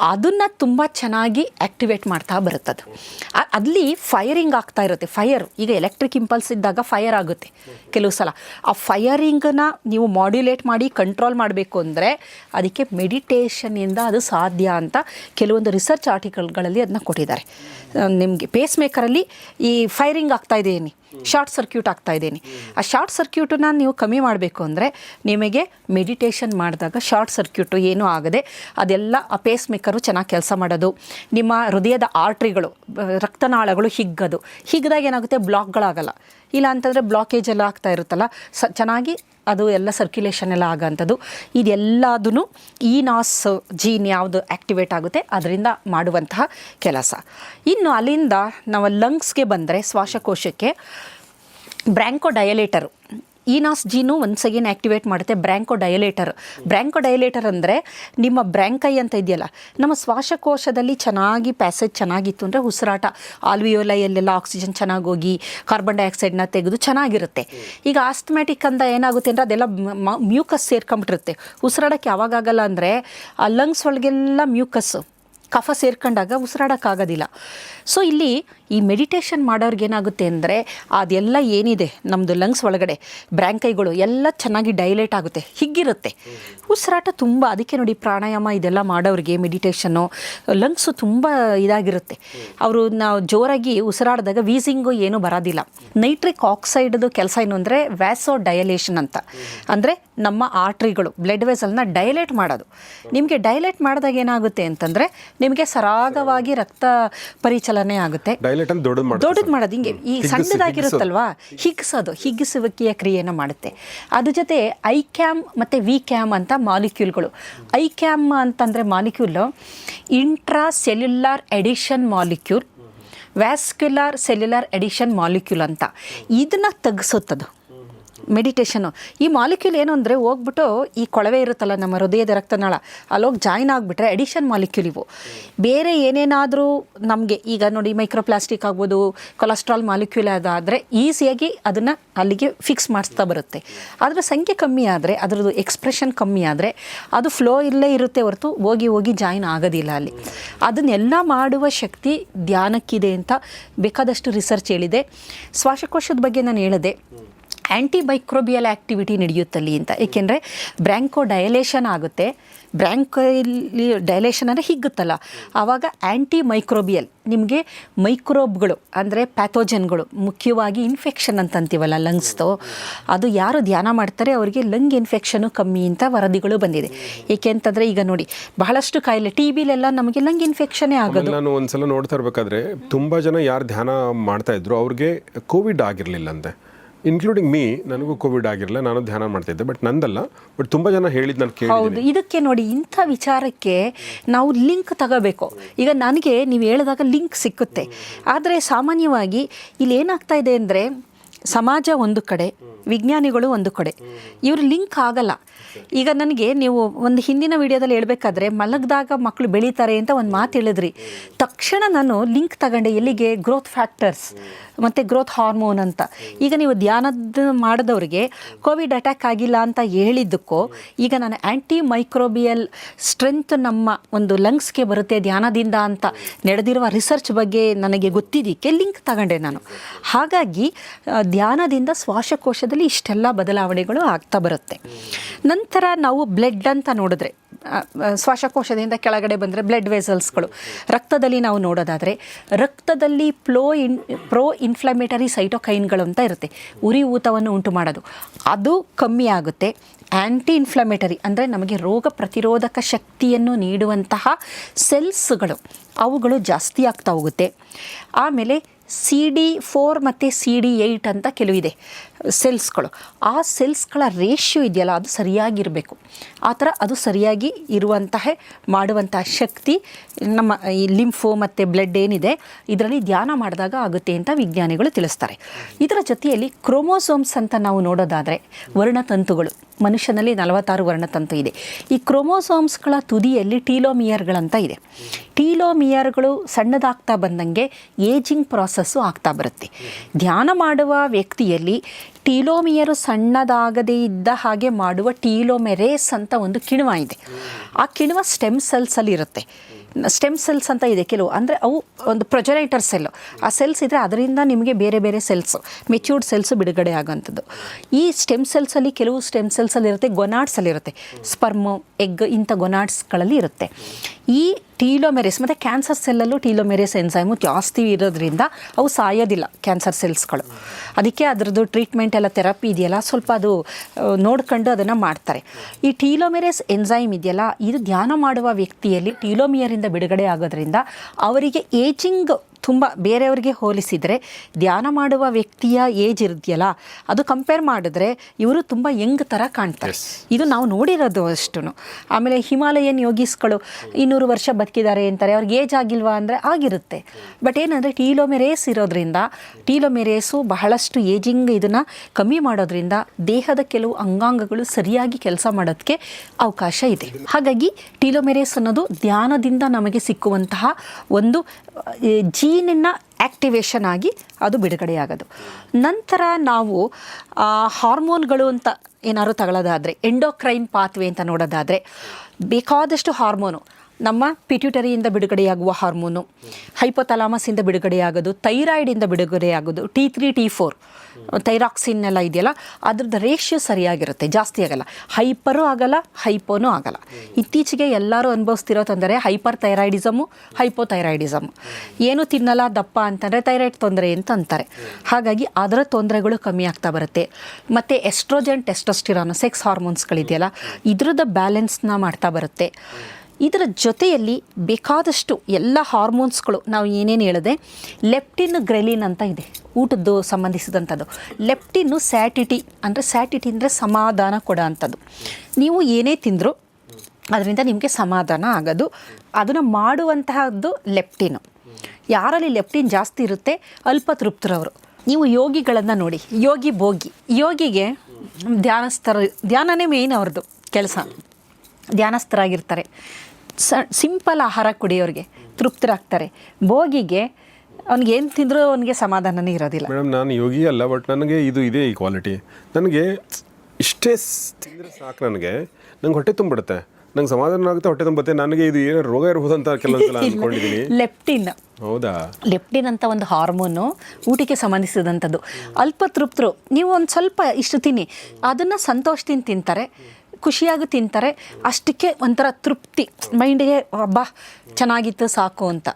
ಅದನ್ನು ತುಂಬ ಚೆನ್ನಾಗಿ ಆ್ಯಕ್ಟಿವೇಟ್ ಮಾಡ್ತಾ ಬರುತ್ತದು. ಅಲ್ಲಿ ಫೈರಿಂಗ್ ಆಗ್ತಾ ಇರುತ್ತೆ ಫೈರ್ ಈಗ ಎಲೆಕ್ಟ್ರಿಕ್ ಇಂಪಲ್ಸ್ ಇದ್ದಾಗ ಫೈರ್ ಆಗುತ್ತೆ ಕೆಲವು ಸಲ. ಆ ಫೈರಿಂಗನ್ನ ನೀವು ಮಾಡ್ಯುಲೇಟ್ ಮಾಡಿ ಕಂಟ್ರೋಲ್ ಮಾಡಬೇಕು ಅಂದರೆ ಅದಕ್ಕೆ ಮೆಡಿಟೇಷನ್ನಿಂದ ಅದು ಸಾಧ್ಯ ಅಂತ ಕೆಲವೊಂದು ರಿಸರ್ಚ್ ಆರ್ಟಿಕಲ್ಗಳಲ್ಲಿ ಅದನ್ನ ಕೊಟ್ಟಿದ್ದಾರೆ. ನಿಮಗೆ ಪೇಸ್ ಮೇಕರಲ್ಲಿ ಈ ಫೈರಿಂಗ್ ಆಗ್ತಾ ಇದೆಯೇನಿ ಶಾರ್ಟ್ ಸರ್ಕ್ಯೂಟ್ ಆಗ್ತಾ ಇದ್ದೀನಿ. ಆ ಶಾರ್ಟ್ ಸರ್ಕ್ಯೂಟನ್ನು ನೀವು ಕಮ್ಮಿ ಮಾಡಬೇಕು ಅಂದರೆ ನಿಮಗೆ ಮೆಡಿಟೇಷನ್ ಮಾಡಿದಾಗ ಶಾರ್ಟ್ ಸರ್ಕ್ಯೂಟು ಏನೂ ಆಗದೆ ಅದೆಲ್ಲ ಆ ಪೇಸ್ ಮೇಕರು ಚೆನ್ನಾಗಿ ಕೆಲಸ ಮಾಡೋದು. ನಿಮ್ಮ ಹೃದಯದ ಆರ್ಟ್ರಿಗಳು ರಕ್ತನಾಳಗಳು ಹಿಗ್ಗೋದು. ಹಿಗ್ದಾಗ ಏನಾಗುತ್ತೆ? ಬ್ಲಾಕ್ಗಳಾಗಲ್ಲ ಇಲ್ಲ ಅಂತಂದರೆ ಬ್ಲಾಕೇಜ್ ಎಲ್ಲ ಆಗ್ತಾ ಇರುತ್ತಲ್ಲ, ಸ ಚೆನ್ನಾಗಿ ಅದು ಎಲ್ಲ ಸರ್ಕ್ಯುಲೇಷನ್ ಎಲ್ಲ ಆಗೋಂಥದ್ದು ಇದೆಲ್ಲದೂ ಈ ನಾಸ್ ಜೀನ್ ಯಾವುದು ಆ್ಯಕ್ಟಿವೇಟ್ ಆಗುತ್ತೆ, ಅದರಿಂದ ಮಾಡುವಂತಹ ಕೆಲಸ. ಇನ್ನು ಅಲ್ಲಿಂದ ನಾವು ಲಂಗ್ಸ್ಗೆ ಬಂದರೆ ಶ್ವಾಸಕೋಶಕ್ಕೆ bronchodilator eNOS gene once again activate ಮಾಡುತ್ತೆ ಬ್ರ್ಯಾಂಕೋ ಡಯಲೇಟರ್ ಬ್ರ್ಯಾಂಕೋ ಡಯಲೇಟರ್ ಅಂದರೆ ನಿಮ್ಮ ಬ್ರ್ಯಾಂಕೈ ಅಂತ ಇದೆಯಲ್ಲ, ನಮ್ಮ ಶ್ವಾಸಕೋಶದಲ್ಲಿ ಚೆನ್ನಾಗಿ ಪ್ಯಾಸೇಜ್ ಚೆನ್ನಾಗಿತ್ತು ಅಂದರೆ ಉಸಿರಾಟ, ಆಲ್ವಿಯೋಲೈಯಲ್ಲೆಲ್ಲ ಆಕ್ಸಿಜನ್ ಚೆನ್ನಾಗಿ ಹೋಗಿ ಕಾರ್ಬನ್ ಡೈಆಕ್ಸೈಡ್ನ ತೆಗೆದು ಚೆನ್ನಾಗಿರುತ್ತೆ. ಈಗ ಆಸ್ಥಮ್ಯಾಟಿಕ್ ಅಂತ ಏನಾಗುತ್ತೆ ಅಂದರೆ ಅದೆಲ್ಲ ಮ್ಯೂಕಸ್ ಸೇರ್ಕೊಂಬಿಟ್ಟಿರುತ್ತೆ. ಉಸಿರಾಡೋಕ್ಕೆ ಯಾವಾಗಲ್ಲ ಅಂದರೆ ಆ ಲಂಗ್ಸ್ ಒಳಗೆಲ್ಲ ಮ್ಯೂಕಸ್ಸು ಕಫ ಸೇರ್ಕೊಂಡಾಗ ಉಸಿರಾಡೋಕ್ಕಾಗೋದಿಲ್ಲ. ಸೊ ಇಲ್ಲಿ ಈ ಮೆಡಿಟೇಷನ್ ಮಾಡೋರ್ಗೆ ಏನಾಗುತ್ತೆ ಅಂದರೆ, ಅದೆಲ್ಲ ಏನಿದೆ? ನಮ್ಮದು ಲಂಗ್ಸ್ ಒಳಗಡೆ ಬ್ರ್ಯಾಂಕೈಗಳು ಎಲ್ಲ ಚೆನ್ನಾಗಿ ಡೈಲೇಟ್ ಆಗುತ್ತೆ, ಹಿಗ್ಗಿರುತ್ತೆ. ಉಸಿರಾಟ ತುಂಬ, ಅದಕ್ಕೆ ನೋಡಿ ಪ್ರಾಣಾಯಾಮ ಇದೆಲ್ಲ ಮಾಡೋರಿಗೆ ಮೆಡಿಟೇಷನ್ನು ಲಂಗ್ಸು ತುಂಬ ಇದಾಗಿರುತ್ತೆ. ಅವರು ನಾವು ಜೋರಾಗಿ ಉಸಿರಾಡಿದಾಗ ವೀಸಿಂಗು ಏನೂ ಬರೋದಿಲ್ಲ. ನೈಟ್ರಿಕ್ ಆಕ್ಸೈಡ್ದು ಕೆಲಸ ಏನು ಅಂದರೆ ವ್ಯಾಸೋ ಡಯಲೇಷನ್ ಅಂತ. ಅಂದರೆ, ನಮ್ಮ ಆರ್ಟ್ರಿಗಳು ಬ್ಲಡ್ ವೆಸಲ್ನ ಡೈಲೇಟ್ ಮಾಡೋದು. ನಿಮಗೆ ಡೈಲೇಟ್ ಮಾಡಿದಾಗ ಏನಾಗುತ್ತೆ ಅಂತಂದರೆ ನಿಮಗೆ ಸರಾಗವಾಗಿ ರಕ್ತ ಪರಿಚಲನೆ ಆಗುತ್ತೆ. ದೊಡ್ಡದು ಮಾಡಿ ದೊಡ್ಡದು ಮಾಡೋದು ಹಿಂಗೆ. ಈ ಸಣ್ಣದಾಗಿರುತ್ತಲ್ವಾ? ಹಿಗ್ಸೋದು ಹಿಗ್ಗಿಸುವಿಕೆಯ ಕ್ರಿಯೆಯನ್ನು ಮಾಡುತ್ತೆ. ಅದ್ರ ಜೊತೆ ಐ ಕ್ಯಾಮ್ ಮತ್ತು ವಿ ಕ್ಯಾಮ್ ಅಂತ ಮಾಲಿಕ್ಯೂಲ್ಗಳು. ಐ ಕ್ಯಾಮ್ ಅಂತಂದರೆ molecule intracellular adhesion molecule vascular cellular adhesion molecule ಅಂತ. ಇದನ್ನ ತೆಗ್ಸುತ್ತದು ಮೆಡಿಟೇಷನು ಈ ಮಾಲಿಕ್ಯೂಲ್ ಏನು ಅಂದರೆ ಹೋಗ್ಬಿಟ್ಟು ಈ ಕೊಳವೆ ಇರುತ್ತಲ್ಲ ನಮ್ಮ ಹೃದಯದ ರಕ್ತನಾಳ, ಅಲ್ಲೋಗಿ ಜಾಯ್ನ್ ಆಗಿಬಿಟ್ರೆ ಅಡಿಷನ್ ಮಾಲಿಕ್ಯೂಲ್ ಇವು. ಬೇರೆ ಏನೇನಾದರೂ ನಮಗೆ, ಈಗ ನೋಡಿ ಮೈಕ್ರೋಪ್ಲಾಸ್ಟಿಕ್ ಆಗ್ಬೋದು ಕೊಲೆಸ್ಟ್ರಾಲ್ ಮಾಲಿಕ್ಯೂಲ್ ಅದಾದರೆ ಈಸಿಯಾಗಿ ಅದನ್ನು ಅಲ್ಲಿಗೆ ಫಿಕ್ಸ್ ಮಾಡಿಸ್ತಾ ಬರುತ್ತೆ. ಅದರ ಸಂಖ್ಯೆ ಕಮ್ಮಿ ಆದರೆ, ಅದರದ್ದು ಎಕ್ಸ್ಪ್ರೆಷನ್ ಕಮ್ಮಿ ಆದರೆ ಅದು ಫ್ಲೋ ಇಲ್ಲೇ ಇರುತ್ತೆ ಹೊರತು ಹೋಗಿ ಹೋಗಿ ಜಾಯಿನ್ ಆಗೋದಿಲ್ಲ ಅಲ್ಲಿ. ಅದನ್ನೆಲ್ಲ ಮಾಡುವ ಶಕ್ತಿ ಧ್ಯಾನಕ್ಕಿದೆ ಅಂತ ಬೇಕಾದಷ್ಟು ರಿಸರ್ಚ್ ಹೇಳಿದೆ. ಶ್ವಾಸಕೋಶದ ಬಗ್ಗೆ ನಾನು ಹೇಳಿದೆ ಆ್ಯಂಟಿ ಮೈಕ್ರೋಬಿಯಲ್ ಆ್ಯಕ್ಟಿವಿಟಿ ನಡೆಯುತ್ತಲ್ಲಿ ಅಂತ. ಏಕೆಂದರೆ ಬ್ರ್ಯಾಂಕೋ ಡಯಲೇಷನ್ ಆಗುತ್ತೆ. ಬ್ರ್ಯಾಂಕಲ್ಲಿ ಡಯಲೇಷನ್ ಅಂದರೆ ಹಿಗ್ಗುತ್ತಲ್ಲ. ಆವಾಗ ಆ್ಯಂಟಿ ಮೈಕ್ರೋಬಿಯಲ್ ನಿಮಗೆ ಮೈಕ್ರೋಬ್ಗಳು ಅಂದರೆ ಪ್ಯಾಥೋಜನ್ಗಳು ಮುಖ್ಯವಾಗಿ ಇನ್ಫೆಕ್ಷನ್ ಅಂತಂತೀವಲ್ಲ ಲಂಗ್ಸ್ದು. ಅದು ಯಾರು ಧ್ಯಾನ ಮಾಡ್ತಾರೆ ಅವರಿಗೆ ಲಂಗ್ ಇನ್ಫೆಕ್ಷನು ಕಮ್ಮಿ ಅಂತ ವರದಿಗಳು ಬಂದಿದೆ. ಏಕೆ ಅಂತಂದರೆ ಈಗ ನೋಡಿ ಬಹಳಷ್ಟು ಕಾಯಿಲೆ ಟಿ ಬಿಲೆಲ್ಲ ನಮಗೆ ಲಂಗ್ ಇನ್ಫೆಕ್ಷನೇ ಆಗೋದು. ನಾನು ನಾನು ಒಂದ್ಸಲ ನೋಡ್ತಾ ಇರಬೇಕಾದ್ರೆ ತುಂಬ ಜನ ಯಾರು ಧ್ಯಾನ ಮಾಡ್ತಾ ಇದ್ರು ಅವ್ರಿಗೆ ಕೋವಿಡ್ ಆಗಿರಲಿಲ್ಲ ಅಂತೆ. ಇನ್ಕ್ಲೂಡಿಂಗ್ ಮೀ ನನಗೂ ಕೋವಿಡ್ ಆಗಿರಲಿಲ್ಲ, ನಾನು ಧ್ಯಾನ ಮಾಡ್ತಾ ಇದ್ದೆ. ಬಟ್ ನಂದಲ್ಲ ಬಟ್ ತುಂಬ ಜನ ಹೇಳಿದ್ ನಾನು ಹೌದು, ಇದಕ್ಕೆ ನೋಡಿ ಇಂಥ ವಿಚಾರಕ್ಕೆ ನಾವು ಲಿಂಕ್ ತಗೋಬೇಕು. ಈಗ ನನಗೆ ನೀವು ಹೇಳಿದಾಗ ಲಿಂಕ್ ಸಿಕ್ಕುತ್ತೆ. ಆದರೆ ಸಾಮಾನ್ಯವಾಗಿ ಇಲ್ಲಿ ಏನಾಗ್ತಾ ಇದೆ ಅಂದರೆ ಸಮಾಜ ಒಂದು ಕಡೆ, ವಿಜ್ಞಾನಿಗಳು ಒಂದು ಕಡೆ. ಇವರು ಲಿಂಕ್ ಆಗಲ್ಲ. ಈಗ ನನಗೆ ನೀವು ಒಂದು ಹಿಂದಿನ ವಿಡಿಯೋದಲ್ಲಿ ಹೇಳ್ಬೇಕಾದ್ರೆ ಮಲಗಿದಾಗ ಮಕ್ಕಳು ಬೆಳೀತಾರೆ ಅಂತ ಒಂದು ಮಾತು ಹೇಳಿದ್ರಿ. ತಕ್ಷಣ ನಾನು ಲಿಂಕ್ ತಗೊಂಡೆ ಎಲ್ಲಿಗೆ ಗ್ರೋತ್ ಫ್ಯಾಕ್ಟರ್ಸ್ ಮತ್ತು ಗ್ರೋತ್ ಹಾರ್ಮೋನ್ ಅಂತ. ಈಗ ನೀವು ಧ್ಯಾನದ ಮಾಡಿದವ್ರಿಗೆ ಕೋವಿಡ್ ಅಟ್ಯಾಕ್ ಆಗಿಲ್ಲ ಅಂತ ಹೇಳಿದ್ದಕ್ಕೂ ಈಗ ನಾನು ಆ್ಯಂಟಿ ಮೈಕ್ರೋಬಿಯಲ್ ಸ್ಟ್ರೆಂತ್ ನಮ್ಮ ಒಂದು ಲಂಗ್ಸ್ಗೆ ಬರುತ್ತೆ ಧ್ಯಾನದಿಂದ ಅಂತ ನಡೆದಿರುವ ರಿಸರ್ಚ್ ಬಗ್ಗೆ ನನಗೆ ಗೊತ್ತಿದ್ದಕ್ಕೆ ಲಿಂಕ್ ತಗೊಂಡೆ ನಾನು. ಹಾಗಾಗಿ ಧ್ಯಾನದಿಂದ ಶ್ವಾಸಕೋಶದಲ್ಲಿ ಇಷ್ಟೆಲ್ಲ ಬದಲಾವಣೆಗಳು ಆಗ್ತಾ ಬರುತ್ತೆ. ನಂತರ ನಾವು ಬ್ಲಡ್ ಅಂತ ನೋಡಿದ್ರೆ ಶ್ವಾಸಕೋಶದಿಂದ ಕೆಳಗಡೆ ಬಂದರೆ ಬ್ಲಡ್ ವೆಸಲ್ಸ್ಗಳು ರಕ್ತದಲ್ಲಿ ನಾವು ನೋಡೋದಾದರೆ, ರಕ್ತದಲ್ಲಿ ಪ್ಲೋ ಇನ್, ಪ್ರೋ ಇನ್ಫ್ಲಮೇಟರಿ ಸೈಟೋಕೈನ್ಗಳು ಅಂತ ಇರುತ್ತೆ. ಉರಿ ಊತವನ್ನು ಉಂಟು ಮಾಡೋದು. ಅದು ಕಮ್ಮಿ ಆಗುತ್ತೆ. ಆ್ಯಂಟಿ ಇನ್ಫ್ಲಮೇಟರಿ ಅಂದರೆ ನಮಗೆ ರೋಗ ಪ್ರತಿರೋಧಕ ಶಕ್ತಿಯನ್ನು ನೀಡುವಂತಹ ಸೆಲ್ಸ್ಗಳು ಅವುಗಳು ಜಾಸ್ತಿ ಆಗ್ತಾ ಹೋಗುತ್ತೆ. ಆಮೇಲೆ ಸಿ ಡಿ ಫೋರ್ ಮತ್ತು ಸಿ ಡಿ ಏಯ್ಟ್ ಅಂತ ಕೆಲವಿದೆ. ಸೆಲ್ಸ್ಗಳು ಆ ಸೆಲ್ಸ್ಗಳ ರೇಷ್ಯೋ ಇದೆಯಲ್ಲ, ಅದು ಸರಿಯಾಗಿರಬೇಕು. ಆ ಥರ ಅದು ಸರಿಯಾಗಿ ಇರುವಂತಹ ಮಾಡುವಂತಹ ಶಕ್ತಿ ನಮ್ಮ ಈ ಲಿಂಫು ಮತ್ತು ಬ್ಲಡ್ ಏನಿದೆ, ಇದರಲ್ಲಿ ಧ್ಯಾನ ಮಾಡಿದಾಗ ಆಗುತ್ತೆ ಅಂತ ವಿಜ್ಞಾನಿಗಳು ತಿಳಿಸ್ತಾರೆ. ಇದರ ಜೊತೆಯಲ್ಲಿ ಕ್ರೋಮೋಸೋಮ್ಸ್ ಅಂತ ನಾವು ನೋಡೋದಾದರೆ ವರ್ಣತಂತುಗಳು. ಮನುಷ್ಯನಲ್ಲಿ ನಲವತ್ತಾರು ವರ್ಣತಂತು ಇದೆ. ಈ ಕ್ರೋಮೋಸೋಮ್ಸ್ಗಳ ತುದಿಯಲ್ಲಿ ಟೀಲೋಮಿಯರ್ಗಳಂತ ಇದೆ. ಟೀಲೋಮಿಯರ್ಗಳು ಸಣ್ಣದಾಗ್ತಾ ಬಂದಂಗೆ ಏಜಿಂಗ್ ಪ್ರಾಸೆಸ್ಸು ಆಗ್ತಾ ಬರುತ್ತೆ. ಧ್ಯಾನ ಮಾಡುವ ವ್ಯಕ್ತಿಯಲ್ಲಿ ಟೀಲೋಮಿಯರು ಸಣ್ಣದಾಗದೇ ಇದ್ದ ಹಾಗೆ ಮಾಡುವ ಟೀಲೋಮೆರೇಸ್ ಅಂತ ಒಂದು ಕಿಣ್ವ ಇದೆ. ಆ ಕಿಣ್ವ ಸ್ಟೆಮ್ ಸೆಲ್ಸಲ್ಲಿ ಇರುತ್ತೆ. ಸ್ಟೆಮ್ ಸೆಲ್ಸ್ ಅಂತ ಇದೆ ಕೆಲವು. ಅಂದರೆ ಅವು ಒಂದು ಪ್ರೊಜೆನೇಟರ್ ಸೆಲ್. ಆ ಸೆಲ್ಸ್ ಇದ್ದರೆ ಅದರಿಂದ ನಿಮಗೆ ಬೇರೆ ಬೇರೆ ಸೆಲ್ಸ್, ಮೆಚ್ಯೂರ್ಡ್ ಸೆಲ್ಸ್ ಬಿಡುಗಡೆ ಆಗೋಂಥದ್ದು ಈ ಸ್ಟೆಮ್ ಸೆಲ್ಸಲ್ಲಿ ಕೆಲವು ಸ್ಟೆಮ್ ಸೆಲ್ಸಲ್ಲಿ ಇರುತ್ತೆ ಗೊನಾಡ್ಸಲ್ಲಿರುತ್ತೆ ಸ್ಪರ್ಮು, ಎಗ್ ಇಂಥ ಗೊನಾಡ್ಸ್ಗಳಲ್ಲಿ ಇರುತ್ತೆ. ಈ ಟೀಲೋಮೆರೆಸ್ ಮತ್ತು ಕ್ಯಾನ್ಸರ್ ಸೆಲ್ಲಲ್ಲೂ ಟೀಲೋಮೆರೆಸ್ ಎನ್ಸೈಮು ಜಾಸ್ತಿ ಇರೋದ್ರಿಂದ ಅವು ಸಾಯೋದಿಲ್ಲ ಕ್ಯಾನ್ಸರ್ ಸೆಲ್ಸ್ಗಳು. ಅದಕ್ಕೆ ಅದರದ್ದು ಟ್ರೀಟ್ಮೆಂಟ್ ಎಲ್ಲ ಥೆರಪಿ ಇದೆಯಲ್ಲ, ಸ್ವಲ್ಪ ಅದು ನೋಡ್ಕೊಂಡು ಅದನ್ನು ಮಾಡ್ತಾರೆ. ಈ ಟೀಲೋಮೆರೆಸ್ ಎನ್ಸೈಮ್ ಇದೆಯಲ್ಲ, ಇದು ಧ್ಯಾನ ಮಾಡುವ ವ್ಯಕ್ತಿಯಲ್ಲಿ ಟೀಲೋಮಿಯರಿಂದ ಬಿಡುಗಡೆ ಆಗೋದ್ರಿಂದ ಅವರಿಗೆ ಏಜಿಂಗ್ ತುಂಬ ಬೇರೆಯವರಿಗೆ ಹೋಲಿಸಿದರೆ ಧ್ಯಾನ ಮಾಡುವ ವ್ಯಕ್ತಿಯ ಏಜ್ ಇರುತ್ತಲ್ಲ ಅದು ಕಂಪೇರ್ ಮಾಡಿದ್ರೆ ಇವರು ತುಂಬ ಯಂಗ್ ಥರ ಕಾಣ್ತಾರೆ. ಇದು ನಾವು ನೋಡಿರೋದು ಅಷ್ಟು ಆಮೇಲೆ ಹಿಮಾಲಯನ್ ಯೋಗೀಸ್ಗಳು ಇನ್ನೂರು ವರ್ಷ ಬದುಕಿದ್ದಾರೆ ಅಂತಾರೆ ಅವ್ರಿಗೆ ಏಜ್ ಆಗಿಲ್ವಾ ಅಂದರೆ ಆಗಿರುತ್ತೆ. ಬಟ್ ಏನಂದರೆ ಟೀಲೋಮೆರೇಸ್ ಇರೋದ್ರಿಂದ ಟೀಲೋಮೆರೇಸು ಬಹಳಷ್ಟು ಏಜಿಂಗ್ ಇದನ್ನು ಕಮ್ಮಿ ಮಾಡೋದ್ರಿಂದ ದೇಹದ ಕೆಲವು ಅಂಗಾಂಗಗಳು ಸರಿಯಾಗಿ ಕೆಲಸ ಮಾಡೋದಕ್ಕೆ ಅವಕಾಶ ಇದೆ. ಹಾಗಾಗಿ ಟೀಲೋಮೆರೇಸ್ ಅನ್ನೋದು ಧ್ಯಾನದಿಂದ ನಮಗೆ ಸಿಕ್ಕುವಂತಹ ಒಂದು ಜೀನಿನ ಆ್ಯಕ್ಟಿವೇಶನ್ ಆಗಿ ಅದು ಬಿಡುಗಡೆಯಾಗೋದು. ನಂತರ ನಾವು ಹಾರ್ಮೋನ್ಗಳು ಅಂತ ಏನಾದ್ರು ತಗೊಳ್ಳೋದಾದರೆ, ಎಂಡೋಕ್ರೈನ್ ಪಾತ್ವೆ ಅಂತ ನೋಡೋದಾದರೆ, ಬೇಕಾದಷ್ಟು ಹಾರ್ಮೋನು, ನಮ್ಮ ಪಿಟ್ಯೂಟರಿಯಿಂದ ಬಿಡುಗಡೆಯಾಗುವ ಹಾರ್ಮೋನು ಹೈಪೋಥಲಾಮಸಿಂದ ಬಿಡುಗಡೆಯಾಗೋದು, ಥೈರಾಯ್ಡಿಂದ ಬಿಡುಗಡೆಯಾಗೋದು, T three, T four thyroxine ಎಲ್ಲ ಇದೆಯಲ್ಲ, ಅದ್ರದ್ದು ರೇಷ್ಯೋ ಸರಿಯಾಗಿರುತ್ತೆ, ಜಾಸ್ತಿ ಆಗಲ್ಲ. ಹೈಪರೂ ಆಗಲ್ಲ ಹೈಪೋನೂ ಆಗಲ್ಲ. ಇತ್ತೀಚೆಗೆ ಎಲ್ಲರೂ ಅನುಭವಿಸ್ತಿರೋ ತೊಂದರೆ ಹೈಪರ್ ಥೈರಾಯ್ಡಿಸಮು ಹೈಪೋಥೈರಾಯ್ಡಿಸಮು ಏನು ತಿನ್ನಲ್ಲ, ದಪ್ಪ ಅಂತಂದರೆ ಥೈರಾಯ್ಡ್ ತೊಂದರೆ ಅಂತ ಅಂತಾರೆ. ಹಾಗಾಗಿ ಅದರ ತೊಂದರೆಗಳು ಕಮ್ಮಿ ಆಗ್ತಾ ಬರುತ್ತೆ. ಮತ್ತು ಎಸ್ಟ್ರೋಜನ್ ಟೆಸ್ಟೋಸ್ಟಿರಾನ್ ಸೆಕ್ಸ್ ಹಾರ್ಮೋನ್ಸ್ಗಳಿದೆಯಲ್ಲ ಇದ್ರದ್ದು ಬ್ಯಾಲೆನ್ಸ್ನ ಮಾಡ್ತಾ ಬರುತ್ತೆ. ಇದರ ಜೊತೆಯಲ್ಲಿ ಬೇಕಾದಷ್ಟು ಎಲ್ಲ ಹಾರ್ಮೋನ್ಸ್ಗಳು, ನಾವು ಏನೇನು ಹೇಳಿದೆ, ಲೆಪ್ಟಿನ್ ಗ್ರೆಲಿನ್ ಅಂತ ಇದೆ, ಊಟದ್ದು ಸಂಬಂಧಿಸಿದಂಥದ್ದು. ಲೆಪ್ಟಿನ್ನು ಸ್ಯಾಟಿಟಿ, ಅಂದರೆ ಸ್ಯಾಟಿಟಿ ಅಂದರೆ ಸಮಾಧಾನ ಕೊಡೋ ಅಂಥದ್ದು ನೀವು ಏನೇ ತಿಂದರೂ ಅದರಿಂದ ನಿಮಗೆ ಸಮಾಧಾನ ಆಗೋದು. ಅದನ್ನು ಮಾಡುವಂತಹದ್ದು ಲೆಪ್ಟಿನು. ಯಾರಲ್ಲಿ ಲೆಪ್ಟಿನ್ ಜಾಸ್ತಿ ಇರುತ್ತೆ? ಅಲ್ಪ ತೃಪ್ತರವರು ನೀವು ಯೋಗಿಗಳನ್ನು ನೋಡಿ, ಯೋಗಿ ಭೋಗಿ. ಯೋಗಿಗೆ ಧ್ಯಾನಸ್ಥರ, ಧ್ಯಾನನೇ ಮೇಯ್ನ್ ಅವ್ರದ್ದು ಕೆಲಸ. ಧ್ಯಾನಸ್ಥರಾಗಿರ್ತಾರೆ. ಸ ಸಿಂಪಲ್ ಆಹಾರ ಕುಡಿಯೋರಿಗೆ ತೃಪ್ತರಾಗ್ತಾರೆ. ಭೋಗಿಗೆ ಅವ್ನಿಗೆ ಏನು ತಿಂದರೂ ಅವನಿಗೆ ಸಮಾಧಾನನೇ ಇರೋದಿಲ್ಲ. ಮೇಡಮ್ ನಾನು ಯೋಗಿ ಅಲ್ಲ ಬಟ್ ನನಗೆ ಇದು ಇದೆ ಈ ಕ್ವಾಲಿಟಿ. ನನಗೆ ಇಷ್ಟೇ ತಿಂದರೆ ಸಾಕು ನನಗೆ ನಂಗೆ ಹೊಟ್ಟೆ ತುಂಬಿಡುತ್ತೆ. ನಂಗೆ ಸಮಾಧಾನ ಆಗುತ್ತೆ ಹೊಟ್ಟೆ ತುಂಬುತ್ತೆ ನನಗೆ ಇದು ಏನೋ ರೋಗ ಇರಬಹುದು ಅಂತ ಕೆಲವೊಂದ್ಸಲ ಅಂದ್ಕೊಂಡಿದ್ದೀನಿ. ಲೆಪ್ಟಿನ್. ಹೌದಾ? ಲೆಪ್ಟಿನ್ ಅಂತ ಒಂದು ಹಾರ್ಮೋನು ಊಟಕ್ಕೆ ಸಂಬಂಧಿಸಿದಂಥದ್ದು. ಅಲ್ಪ ತೃಪ್ತರು ನೀವು ಒಂದು ಸ್ವಲ್ಪ ಇಷ್ಟು ತಿನ್ನಿ. ಅದನ್ನು ಸಂತೋಷದಿಂದ ತಿಂತಾರೆ. ಖುಷಿಯಾಗಿ ತಿಂತಾರೆ. ಅಷ್ಟಕ್ಕೆ ಒಂಥರ ತೃಪ್ತಿ. ಮೈಂಡಿಗೆ ಹಬ್ಬ ಚೆನ್ನಾಗಿತ್ತು ಸಾಕು ಅಂತ.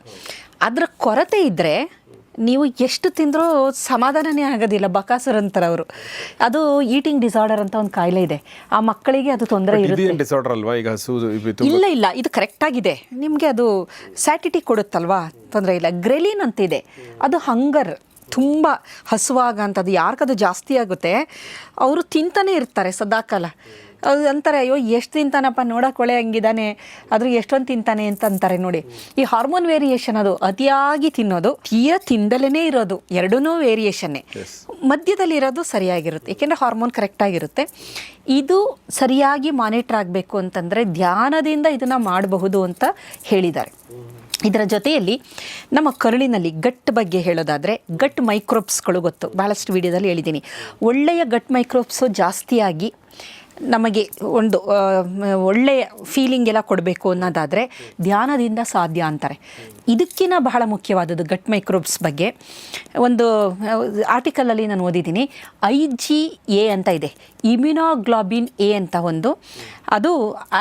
ಅದರ ಕೊರತೆ ಇದ್ದರೆ ನೀವು ಎಷ್ಟು ತಿಂದರೂ ಸಮಾಧಾನನೇ ಆಗೋದಿಲ್ಲ ಬಕಾಸುರ್ ಅಂತಾರವರು ಅದು ಈಟಿಂಗ್ ಡಿಸಾರ್ಡರ್ ಅಂತ ಒಂದು ಕಾಯಿಲೆ ಇದೆ. ಆ ಮಕ್ಕಳಿಗೆ ಅದು ತೊಂದರೆ ಇರುತ್ತೆ. ಡಿಸಾರ್ಡರ್ ಅಲ್ವಾ? ಈಗ ಇಲ್ಲ ಇಲ್ಲ. ಇದು ಕರೆಕ್ಟ್ ಆಗಿದೆ. ನಿಮಗೆ ಅದು ಸ್ಯಾಟಿಟಿ ಕೊಡುತ್ತಲ್ವಾ? ತೊಂದರೆ ಇಲ್ಲ. ಗ್ರೆಲಿನ್ ಅಂತ ಇದೆ ಅದು ಹಂಗರ್ ತುಂಬ ಹಸುವಾಗ ಅಂತದ್ದು ಯಾರಿಗದು ಜಾಸ್ತಿ ಆಗುತ್ತೆ ಅವರು ತಿಂತಾನೆ ಇರ್ತಾರೆ ಸದಾಕಾಲ. ಅದು ಅಂತಾರೆ ಅಯ್ಯೋ ಎಷ್ಟು ತಿಂತಾನಪ್ಪ ನೋಡಕ್ಕೆ ಒಳ್ಳೆ ಹಂಗಿದ್ದಾನೆ ಆದರೂ ಎಷ್ಟೊಂದು ತಿಂತಾನೆ ಅಂತ ಅಂತಾರೆ ನೋಡಿ. ಈ ಹಾರ್ಮೋನ್ ವೇರಿಯೇಷನ್ ಅದು ಅತಿಯಾಗಿ ತಿನ್ನೋದು ತೀರಾ ತಿಂದಲೇ ಇರೋದು ಎರಡೂ ವೇರಿಯೇಷನ್ನೇ ಮಧ್ಯದಲ್ಲಿ ಇರೋದು ಸರಿಯಾಗಿರುತ್ತೆ ಏಕೆಂದರೆ ಹಾರ್ಮೋನ್ ಕರೆಕ್ಟಾಗಿರುತ್ತೆ ಇದು ಸರಿಯಾಗಿ ಮಾನಿಟ್ರ್ ಆಗಬೇಕು ಅಂತಂದರೆ ಧ್ಯಾನದಿಂದ ಇದನ್ನು ಮಾಡಬಹುದು ಅಂತ ಹೇಳಿದ್ದಾರೆ. ಇದರ ಜೊತೆಯಲ್ಲಿ ನಮ್ಮ ಕರುಳಿನಲ್ಲಿ ಗಟ್ ಬಗ್ಗೆ ಹೇಳೋದಾದರೆ ಗಟ್ ಮೈಕ್ರೋಬ್ಸ್ಗಳು ಗೊತ್ತು. ಭಾಳಷ್ಟು ವಿಡಿಯೋದಲ್ಲಿ ಹೇಳಿದ್ದೀನಿ. ಒಳ್ಳೆಯ ಗಟ್ ಮೈಕ್ರೋಬ್ಸು ಜಾಸ್ತಿಯಾಗಿ ನಮಗೆ ಒಂದು ಒಳ್ಳೆಯ ಫೀಲಿಂಗ್ ಎಲ್ಲ ಕೊಡಬೇಕು ಅನ್ನೋದಾದರೆ ಧ್ಯಾನದಿಂದ ಸಾಧ್ಯ ಅಂತಾರೆ. ಇದಕ್ಕಿಂತ ಬಹಳ ಮುಖ್ಯವಾದದ್ದು ಗಟ್ ಮೈಕ್ರೋಬ್ಸ್ ಬಗ್ಗೆ. ಒಂದು ಆರ್ಟಿಕಲಲ್ಲಿ ನಾನು ಓದಿದ್ದೀನಿ. ಐ ಜಿ ಎ ಅಂತ ಇದೆ. ಇಮ್ಯುನೋಗ್ಲಾಬಿನ್ ಎ ಅಂತ ಒಂದು. ಅದು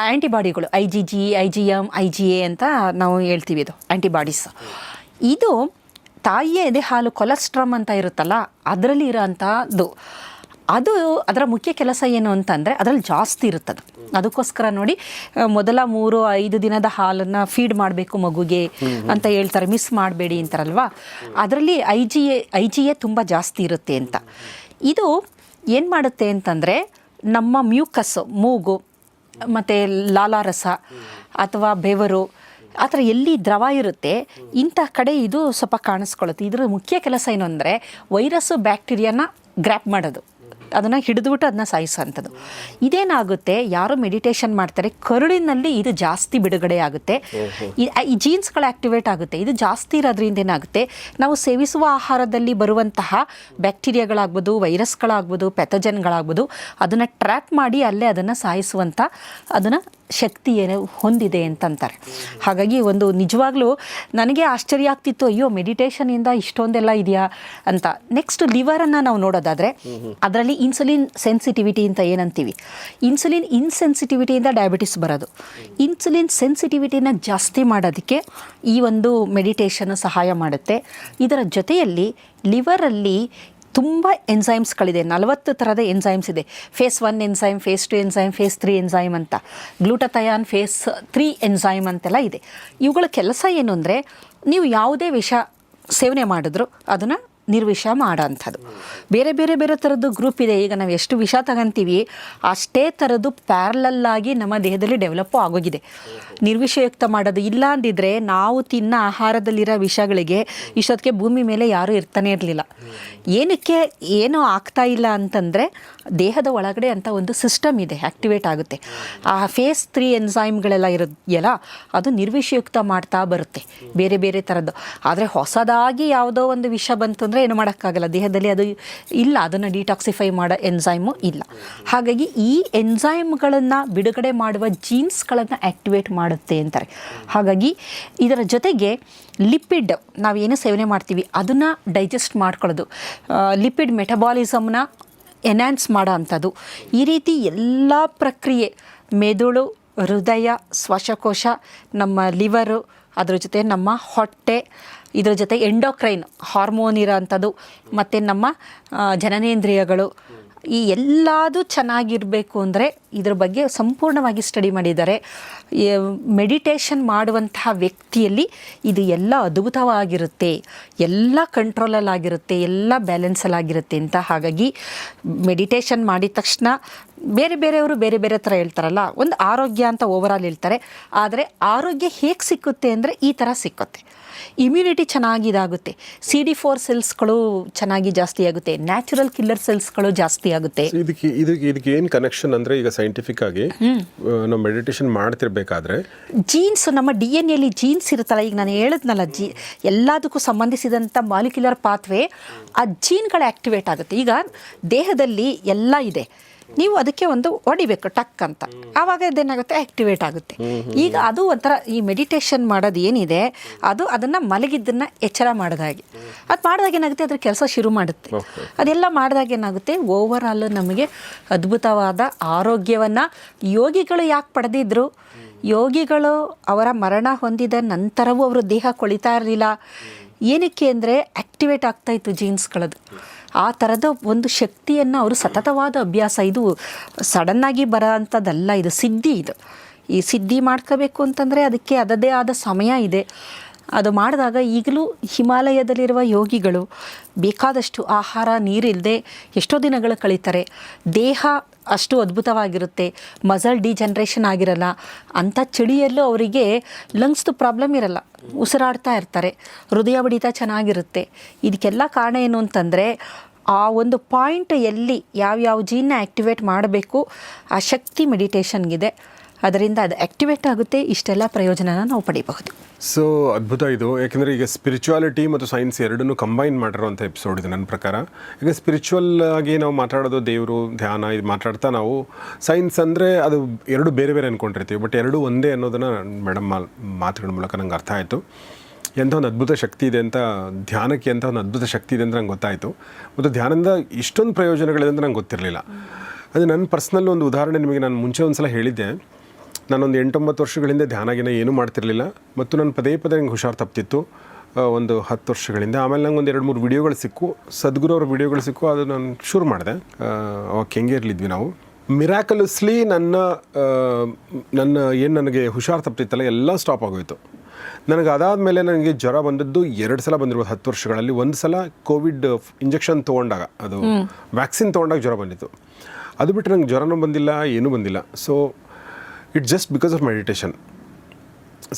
ಆ್ಯಂಟಿಬಾಡಿಗಳು I G G, I G M I G A ಅಂತ ನಾವು ಹೇಳ್ತೀವಿ ಇದು ಆ್ಯಂಟಿಬಾಡೀಸ್ ಇದು ತಾಯಿಯ ಎದೆ ಹಾಲು ಕೊಲೆಸ್ಟ್ರಮ್ ಅಂತ ಇರುತ್ತಲ್ಲ, ಅದರಲ್ಲಿ ಇರೋಂಥದ್ದು ಅದು ಅದರ ಮುಖ್ಯ ಕೆಲಸ ಏನು ಅಂತಂದರೆ ಅದರಲ್ಲಿ ಜಾಸ್ತಿ ಇರುತ್ತದೆ. ಅದಕ್ಕೋಸ್ಕರ ನೋಡಿ ಮೊದಲ ಮೂರು, ಐದು ದಿನದ ಹಾಲನ್ನು ಫೀಡ್ ಮಾಡಬೇಕು ಮಗುಗೆ ಅಂತ ಹೇಳ್ತಾರೆ. ಮಿಸ್ ಮಾಡಬೇಡಿ ಅಂತಾರಲ್ವಾ? ಅದರಲ್ಲಿ I G A I G A ತುಂಬ ಜಾಸ್ತಿ ಇರುತ್ತೆ ಅಂತ. ಇದು ಏನು ಮಾಡುತ್ತೆ ಅಂತಂದರೆ, ನಮ್ಮ ಮ್ಯೂಕಸ್ ಮೂಗು, ಮತ್ತು ಲಾಲಾರಸ ಅಥವಾ ಬೆವರು, ಆ ಥರ ಎಲ್ಲಿ ದ್ರವ ಇರುತ್ತೆ, ಇಂಥ ಕಡೆ ಇದು ಸ್ವಲ್ಪ ಕಾಣಿಸ್ಕೊಳ್ಳುತ್ತೆ. ಇದರ ಮುಖ್ಯ ಕೆಲಸ ಏನು ಅಂದರೆ ವೈರಸ್ಸು ಬ್ಯಾಕ್ಟೀರಿಯಾನ ಗ್ರ್ಯಾಪ್ ಮಾಡೋದು. ಅದನ್ನು ಹಿಡಿದುಬಿಟ್ಟು ಅದನ್ನ ಸಾಯಿಸುವಂಥದ್ದು. ಇದೇನಾಗುತ್ತೆ? ಯಾರು ಮೆಡಿಟೇಷನ್ ಮಾಡ್ತಾರೆ? ಕರುಳಿನಲ್ಲಿ ಇದು ಜಾಸ್ತಿ ಬಿಡುಗಡೆ ಆಗುತ್ತೆ. ಈ- ಈ ಜೀನ್ಸ್ಗಳು ಆ್ಯಕ್ಟಿವೇಟ್ ಆಗುತ್ತೆ. ಇದು ಜಾಸ್ತಿ ಇರೋದ್ರಿಂದ ಏನಾಗುತ್ತೆ? ನಾವು ಸೇವಿಸುವ ಆಹಾರದಲ್ಲಿ ಬರುವಂತಹ ಬ್ಯಾಕ್ಟೀರಿಯಾಗಳಾಗ್ಬೋದು ವೈರಸ್ಗಳಾಗ್ಬೋದು ಪೆಥಜನ್ಗಳಾಗ್ಬೋದು ಅದನ್ನು ಟ್ರ್ಯಾಕ್ ಮಾಡಿ ಅಲ್ಲೇ ಅದನ್ನು ಸಾಯಿಸುವಂಥ ಅದನ್ನು ಶಕ್ತಿ ಏನು ಹೊಂದಿದೆ ಅಂತಂತಾರೆ. ಹಾಗಾಗಿ ಒಂದು ನಿಜವಾಗ್ಲೂ ನನಗೆ ಆಶ್ಚರ್ಯ ಆಗ್ತಿತ್ತು, ಅಯ್ಯೋ ಮೆಡಿಟೇಷನಿಂದ ಇಷ್ಟೊಂದೆಲ್ಲ ಇದೆಯಾ? ಅಂತ. ನೆಕ್ಸ್ಟ್ ಲಿವರನ್ನು ನಾವು ನೋಡೋದಾದರೆ, ಅದರಲ್ಲಿ ಇನ್ಸುಲಿನ್ ಸೆನ್ಸಿಟಿವಿಟಿ ಅಂತ ಏನಂತೀವಿ? ಇನ್ಸುಲಿನ್ ಇನ್ಸೆನ್ಸಿಟಿವಿಟಿಯಿಂದ ಡಯಾಬಿಟಿಸ್ ಬರೋದು. ಇನ್ಸುಲಿನ್ ಸೆನ್ಸಿಟಿವಿಟಿನ ಜಾಸ್ತಿ ಮಾಡೋದಕ್ಕೆ ಈ ಒಂದು ಮೆಡಿಟೇಷನ್ ಸಹಾಯ ಮಾಡುತ್ತೆ. ಇದರ ಜೊತೆಯಲ್ಲಿ ಲಿವರಲ್ಲಿ ತುಂಬ ಎನ್ಸೈಮ್ಸ್ಗಳಿದೆ ನಲವತ್ತು ಥರದ ಎನ್ಸೈಮ್ಸ್ ಇದೆ. Phase one enzyme phase two enzyme phase three enzyme ಅಂತ. ಗ್ಲೂಟಥಯಾನ್ ಫೇಸ್ ತ್ರೀ ಎನ್ಸೈಮ್ ಅಂತೆಲ್ಲ ಇದೆ. ಇವುಗಳ ಕೆಲಸ ಏನು ಅಂದರೆ, ನೀವು ಯಾವುದೇ ವಿಷ ಸೇವನೆ ಮಾಡಿದ್ರು, ಅದನ್ನು ನಿರ್ವಿಷ ಮಾಡೋಂಥದ್ದು. ಬೇರೆ ಬೇರೆ ಬೇರೆ ಥರದ್ದು ಗ್ರೂಪ್ ಇದೆ. ಈಗ ನಾವು ಎಷ್ಟು ವಿಷ ತಗೊಂತೀವಿ, ಅಷ್ಟೇ ಥರದ್ದು ಪ್ಯಾರ್ಲಲ್ಲಾಗಿ ನಮ್ಮ ದೇಹದಲ್ಲಿ ಡೆವಲಪ್ ಆಗೋಗಿದೆ. ನಿರ್ವಿಷಯುಕ್ತ ಮಾಡೋದು ಇಲ್ಲ ಅಂದಿದ್ರೆ ನಾವು ತಿನ್ನೋ ಆಹಾರದಲ್ಲಿರೋ ವಿಷಗಳಿಗೆ ಇಷ್ಟೊತ್ತಿಗೆ ಭೂಮಿ ಮೇಲೆ ಯಾರೂ ಇರ್ತಾನೆ ಇರಲಿಲ್ಲ. ಏನಕ್ಕೆ, ಏನೂ ಆಗ್ತಾ ಇಲ್ಲ ಅಂತಂದರೆ ದೇಹದ ಒಳಗಡೆ ಅಂತ ಒಂದು ಸಿಸ್ಟಮ್ ಇದೆ ಆ್ಯಕ್ಟಿವೇಟ್ ಆಗುತ್ತೆ. ಆ ಫೇಸ್ ತ್ರೀ ಎನ್ಸೈಮ್ಗಳೆಲ್ಲ ಇರೋದೆಲ್ಲ ಅದು ನಿರ್ವಿಷಯುಕ್ತ ಮಾಡ್ತಾ ಬರುತ್ತೆ, ಬೇರೆ ಬೇರೆ ಥರದ್ದು. ಆದರೆ ಹೊಸದಾಗಿ ಯಾವುದೋ ಒಂದು ವಿಷ ಬಂತು ಅಂದರೆ ಏನು ಮಾಡೋಕ್ಕಾಗಲ್ಲ, ದೇಹದಲ್ಲಿ ಅದು ಇಲ್ಲ, ಅದನ್ನು ಡಿಟಾಕ್ಸಿಫೈ ಮಾಡೋ ಎನ್ಸೈಮು ಇಲ್ಲ. ಹಾಗಾಗಿ ಈ ಎನ್ಸೈಮ್ಗಳನ್ನು ಬಿಡುಗಡೆ ಮಾಡುವ ಜೀನ್ಸ್ಗಳನ್ನು ಆ್ಯಕ್ಟಿವೇಟ್ ಮಾಡುತ್ತೆ ಅಂತಾರೆ. ಹಾಗಾಗಿ ಇದರ ಜೊತೆಗೆ ಲಿಪಿಡ್ ನಾವೇನು ಸೇವನೆ ಮಾಡ್ತೀವಿ, ಅದನ್ನು ಡೈಜೆಸ್ಟ್ ಮಾಡ್ಕೊಳ್ಳೋದು. ಲಿಪಿಡ್ ಮೆಟಬಾಲಿಸಮ್ನ ಎನ್ಹ್ಯಾನ್ಸ್ ಮಾಡೋ ಅಂಥದ್ದು ಈ ರೀತಿ ಎಲ್ಲ ಪ್ರಕ್ರಿಯೆ, ಮೆದುಳು, ಹೃದಯ, ಶ್ವಾಸಕೋಶ, ನಮ್ಮ ಲಿವರು, ಅದರ ಜೊತೆ ನಮ್ಮ ಹೊಟ್ಟೆ, ಇದರ ಜೊತೆ ಎಂಡೋಕ್ರೈನ್ ಹಾರ್ಮೋನ್ ಇರೋ ಅಂಥದ್ದು ಮತ್ತು ನಮ್ಮ ಜನನೇಂದ್ರಿಯಗಳು ಈ ಎಲ್ಲದು ಚೆನ್ನಾಗಿರಬೇಕು ಅಂದರೆ ಇದ್ರ ಬಗ್ಗೆ ಸಂಪೂರ್ಣವಾಗಿ ಸ್ಟಡಿ ಮಾಡಿದ್ದಾರೆ. ಮೆಡಿಟೇಷನ್ ಮಾಡುವಂತಹ ವ್ಯಕ್ತಿಯಲ್ಲಿ ಇದು ಎಲ್ಲ ಅದ್ಭುತವಾಗಿರುತ್ತೆ. ಎಲ್ಲ ಕಂಟ್ರೋಲಲ್ಲಾಗಿರುತ್ತೆ ಎಲ್ಲ ಬ್ಯಾಲೆನ್ಸಲ್ಲಾಗಿರುತ್ತೆ ಅಂತ ಹಾಗಾಗಿ ಮೆಡಿಟೇಷನ್ ಮಾಡಿದ ತಕ್ಷಣ ಬೇರೆ ಬೇರೆಯವರು ಬೇರೆ ಬೇರೆ ಥರ ಹೇಳ್ತಾರಲ್ಲ, ಒಂದು ಆರೋಗ್ಯ ಅಂತ ಓವರಾಲ್ ಹೇಳ್ತಾರೆ. ಆದರೆ ಆರೋಗ್ಯ ಹೇಗೆ ಸಿಕ್ಕುತ್ತೆ ಅಂದರೆ ಈ ಥರ ಸಿಕ್ಕುತ್ತೆ. ಇಮ್ಯುನಿಟಿ ಚೆನ್ನಾಗಿ ಇದಾಗುತ್ತೆ. ಸಿ ಡಿ ಫೋರ್ ಸೆಲ್ಸ್ಗಳು ಚೆನ್ನಾಗಿ ಜಾಸ್ತಿ ಆಗುತ್ತೆ. ನ್ಯಾಚುರಲ್ ಕಿಲ್ಲರ್ ಸೆಲ್ಸ್ಗಳು ಜಾಸ್ತಿ ಆಗುತ್ತೆ. ಇದಕ್ಕೆ ಇದಕ್ಕೆ ಇದಕ್ಕೆ ಏನು ಕನೆಕ್ಷನ್ ಅಂದರೆ ಈಗ ಸೈಂಟಿಫಿಕ್ ಆಗಿ ನಾವು ಮೆಡಿಟೇಷನ್ ಮಾಡ್ತಿರ್ಬೇಕಾದ್ರೆ ಜೀನ್ಸ್ ನಮ್ಮ ಡಿ ಎನ್ ಎಲ್ಲಿ ಜೀನ್ಸ್ ಇರುತ್ತಲ್ಲ ಈಗ ನಾನು ಹೇಳಿದ್ನಲ್ಲ ಜಿ ಎಲ್ಲದಕ್ಕೂ ಸಂಬಂಧಿಸಿದಂಥ ಮಾಲಿಕ್ಯುಲರ್ ಪಾತ್ವೆ ಆ ಜೀನ್ಗಳು ಆಕ್ಟಿವೇಟ್ ಆಗುತ್ತೆ. ಈಗ ದೇಹದಲ್ಲಿ ಎಲ್ಲ ಇದೆ. ನೀವು ಅದಕ್ಕೆ ಒಂದು ಹೊಡಿಬೇಕು ಟಕ್ ಅಂತ. ಆವಾಗ ಇದೇನಾಗುತ್ತೆ? ಆ್ಯಕ್ಟಿವೇಟ್ ಆಗುತ್ತೆ. ಈಗ ಅದು ಒಂಥರ ಈ ಮೆಡಿಟೇಷನ್ ಮಾಡೋದು ಏನಿದೆ ಅದು ಅದನ್ನು ಮಲಗಿದ್ದನ್ನು ಎಚ್ಚರ ಮಾಡಿದಾಗೆ. ಅದು ಮಾಡಿದಾಗ ಏನಾಗುತ್ತೆ? ಅದ್ರ ಕೆಲಸ ಶುರು ಮಾಡುತ್ತೆ. ಅದೆಲ್ಲ ಮಾಡಿದಾಗ ಏನಾಗುತ್ತೆ? ಓವರ್ ಆಲ್ ನಮಗೆ ಅದ್ಭುತವಾದ ಆರೋಗ್ಯವನ್ನು ಯೋಗಿಗಳು ಯಾಕೆ ಪಡೆದಿದ್ರು? ಯೋಗಿಗಳು ಅವರ ಮರಣ ಹೊಂದಿದ ನಂತರವೂ ಅವರು ದೇಹ ಕೊಳಿತಾ ಇರಲಿಲ್ಲ. ಏನಕ್ಕೆ ಅಂದರೆ ಆ್ಯಕ್ಟಿವೇಟ್ ಆಗ್ತಾಯಿತ್ತು ಜೀನ್ಸ್ಗಳದು ಆ ಥರದ ಒಂದು ಶಕ್ತಿಯನ್ನು ಅವರು ಸತತವಾದ ಅಭ್ಯಾಸ. ಇದು ಸಡನ್ನಾಗಿ ಬರೋ ಅಂಥದ್ದಲ್ಲ ಇದು ಸಿದ್ಧಿ ಇದು. ಈ ಸಿದ್ಧಿ ಮಾಡ್ಕೋಬೇಕು ಅಂತಂದರೆ ಅದಕ್ಕೆ ಅದದೇ ಆದ ಸಮಯ ಇದೆ. ಅದು ಮಾಡಿದಾಗ ಈಗಲೂ ಹಿಮಾಲಯದಲ್ಲಿರುವ ಯೋಗಿಗಳು ಬೇಕಾದಷ್ಟು ಆಹಾರ ನೀರಿಲ್ಲದೆ ಎಷ್ಟೋ ದಿನಗಳು ಕಳೀತಾರೆ. ದೇಹ ಅಷ್ಟು ಅದ್ಭುತವಾಗಿರುತ್ತೆ. ಮಸಲ್ ಡಿಜನ್ರೇಷನ್ ಆಗಿರಲ್ಲ, ಅಂಥ ಚಳಿಯಲ್ಲೂ ಅವರಿಗೆ ಲಂಗ್ಸ್ದು ಪ್ರಾಬ್ಲಮ್ ಇರಲ್ಲ. ಉಸಿರಾಡ್ತಾ ಇರ್ತಾರೆ. ಹೃದಯ ಬಡಿತ ಚೆನ್ನಾಗಿರುತ್ತೆ. ಇದಕ್ಕೆಲ್ಲ ಕಾರಣ ಏನು ಅಂತಂದರೆ, ಆ ಒಂದು ಪಾಯಿಂಟ್ ಎಲ್ಲಿ ಯಾವ್ಯಾವ ಜೀನ್ನ ಆ್ಯಕ್ಟಿವೇಟ್ ಮಾಡಬೇಕು, ಆ ಶಕ್ತಿ ಮೆಡಿಟೇಷನ್ಗಿದೆ. ಅದರಿಂದ ಅದು ಆ್ಯಕ್ಟಿವೇಟ್ ಆಗುತ್ತೆ, ಇಷ್ಟೆಲ್ಲ ಪ್ರಯೋಜನನ ನಾವು ಪಡಿಬಹುದು. ಸೊ ಅದ್ಭುತ ಇದು. ಯಾಕೆಂದರೆ ಈಗ ಸ್ಪಿರಿಚುವಾಲಿಟಿ ಮತ್ತು ಸೈನ್ಸ್ ಎರಡನ್ನೂ ಕಂಬೈನ್ ಮಾಡಿರುವಂಥ ಎಪಿಸೋಡ್ ಇದು ನನ್ನ ಪ್ರಕಾರ. ಈಗ ಸ್ಪಿರಿಚುವಲ್ ಆಗಿ ನಾವು ಮಾತಾಡೋದು, ದೇವರು, ಧ್ಯಾನ, ಇದು ಮಾತಾಡ್ತಾ ನಾವು ಸೈನ್ಸ್ ಅಂದರೆ ಅದು ಎರಡು ಬೇರೆ ಬೇರೆ ಅಂದ್ಕೊಂಡಿರ್ತೀವಿ ಬಟ್ ಎರಡು ಒಂದೇ ಅನ್ನೋದನ್ನು ಮೇಡಮ್ ಮಾತುಗಳ ಮೂಲಕ ನಂಗೆ ಅರ್ಥ ಆಯಿತು. ಎಂಥ ಒಂದು ಅದ್ಭುತ ಶಕ್ತಿ ಇದೆ ಅಂತ, ಧ್ಯಾನಕ್ಕೆ ಎಂಥ ಒಂದು ಅದ್ಭುತ ಶಕ್ತಿ ಇದೆ ಅಂತ ನಂಗೆ ಗೊತ್ತಾಯಿತು. ಮತ್ತು ಧ್ಯಾನದಿಂದ ಇಷ್ಟೊಂದು ಪ್ರಯೋಜನಗಳಿದೆ ಅಂತ ನಂಗೆ ಗೊತ್ತಿರಲಿಲ್ಲ. ಅದು ನನ್ನ ಪರ್ಸ್ನಲ್ ಒಂದು ಉದಾಹರಣೆ ನಿಮಗೆ ನಾನು ಮುಂಚೆ ಒಂದು ಸಲ ಹೇಳಿದ್ದೆ. ನಾನೊಂದು ಎಂಟೊಂಬತ್ತು ವರ್ಷಗಳ ಹಿಂದೆ ಧ್ಯಾನಗಿನ ಏನೂ ಮಾಡ್ತಿರಲಿಲ್ಲ. ಮತ್ತು ನಾನು ಪದೇ ಪದೇ ನಂಗೆ ಹುಷಾರು ತಪ್ತಿತ್ತು. ಒಂದು ಹತ್ತು ವರ್ಷಗಳಿಂದ. ಆಮೇಲೆ ನಂಗೆ ಒಂದು ಎರಡು ಮೂರು ವಿಡಿಯೋಗಳು ಸಿಕ್ಕು. ಸದ್ಗುರು ಅವ್ರ ವಿಡಿಯೋಗಳು ಸಿಕ್ಕು. ಅದು ನಾನು ಶುರು ಮಾಡಿದೆ. ಅವಾಗ ಇರಲಿದ್ವಿ ನಾವು. ಮಿರಾಕಲಸ್ಲಿ ನನ್ನ ನನ್ನ ಏನು ನನಗೆ ಹುಷಾರು ತಪ್ತಿತ್ತಲ್ಲ ಎಲ್ಲ ಸ್ಟಾಪ್ ಆಗೋಯಿತು. ನನಗೆ ಅದಾದ ಮೇಲೆ ನನಗೆ ಜ್ವರ ಬಂದದ್ದು ಎರಡು ಸಲ ಬಂದಿರ್ಬೋದು. ಹತ್ತು ವರ್ಷಗಳಲ್ಲಿ ಒಂದು ಸಲ ಕೋವಿಡ್ ಇಂಜೆಕ್ಷನ್ ತೊಗೊಂಡಾಗ. ಅದು ವ್ಯಾಕ್ಸಿನ್ ತೊಗೊಂಡಾಗ ಜ್ವರ ಬಂದಿತ್ತು. ಅದು ಬಿಟ್ಟರೆ ನಂಗೆ ಜ್ವರನೂ ಬಂದಿಲ್ಲ ಏನೂ ಬಂದಿಲ್ಲ. So it just because of meditation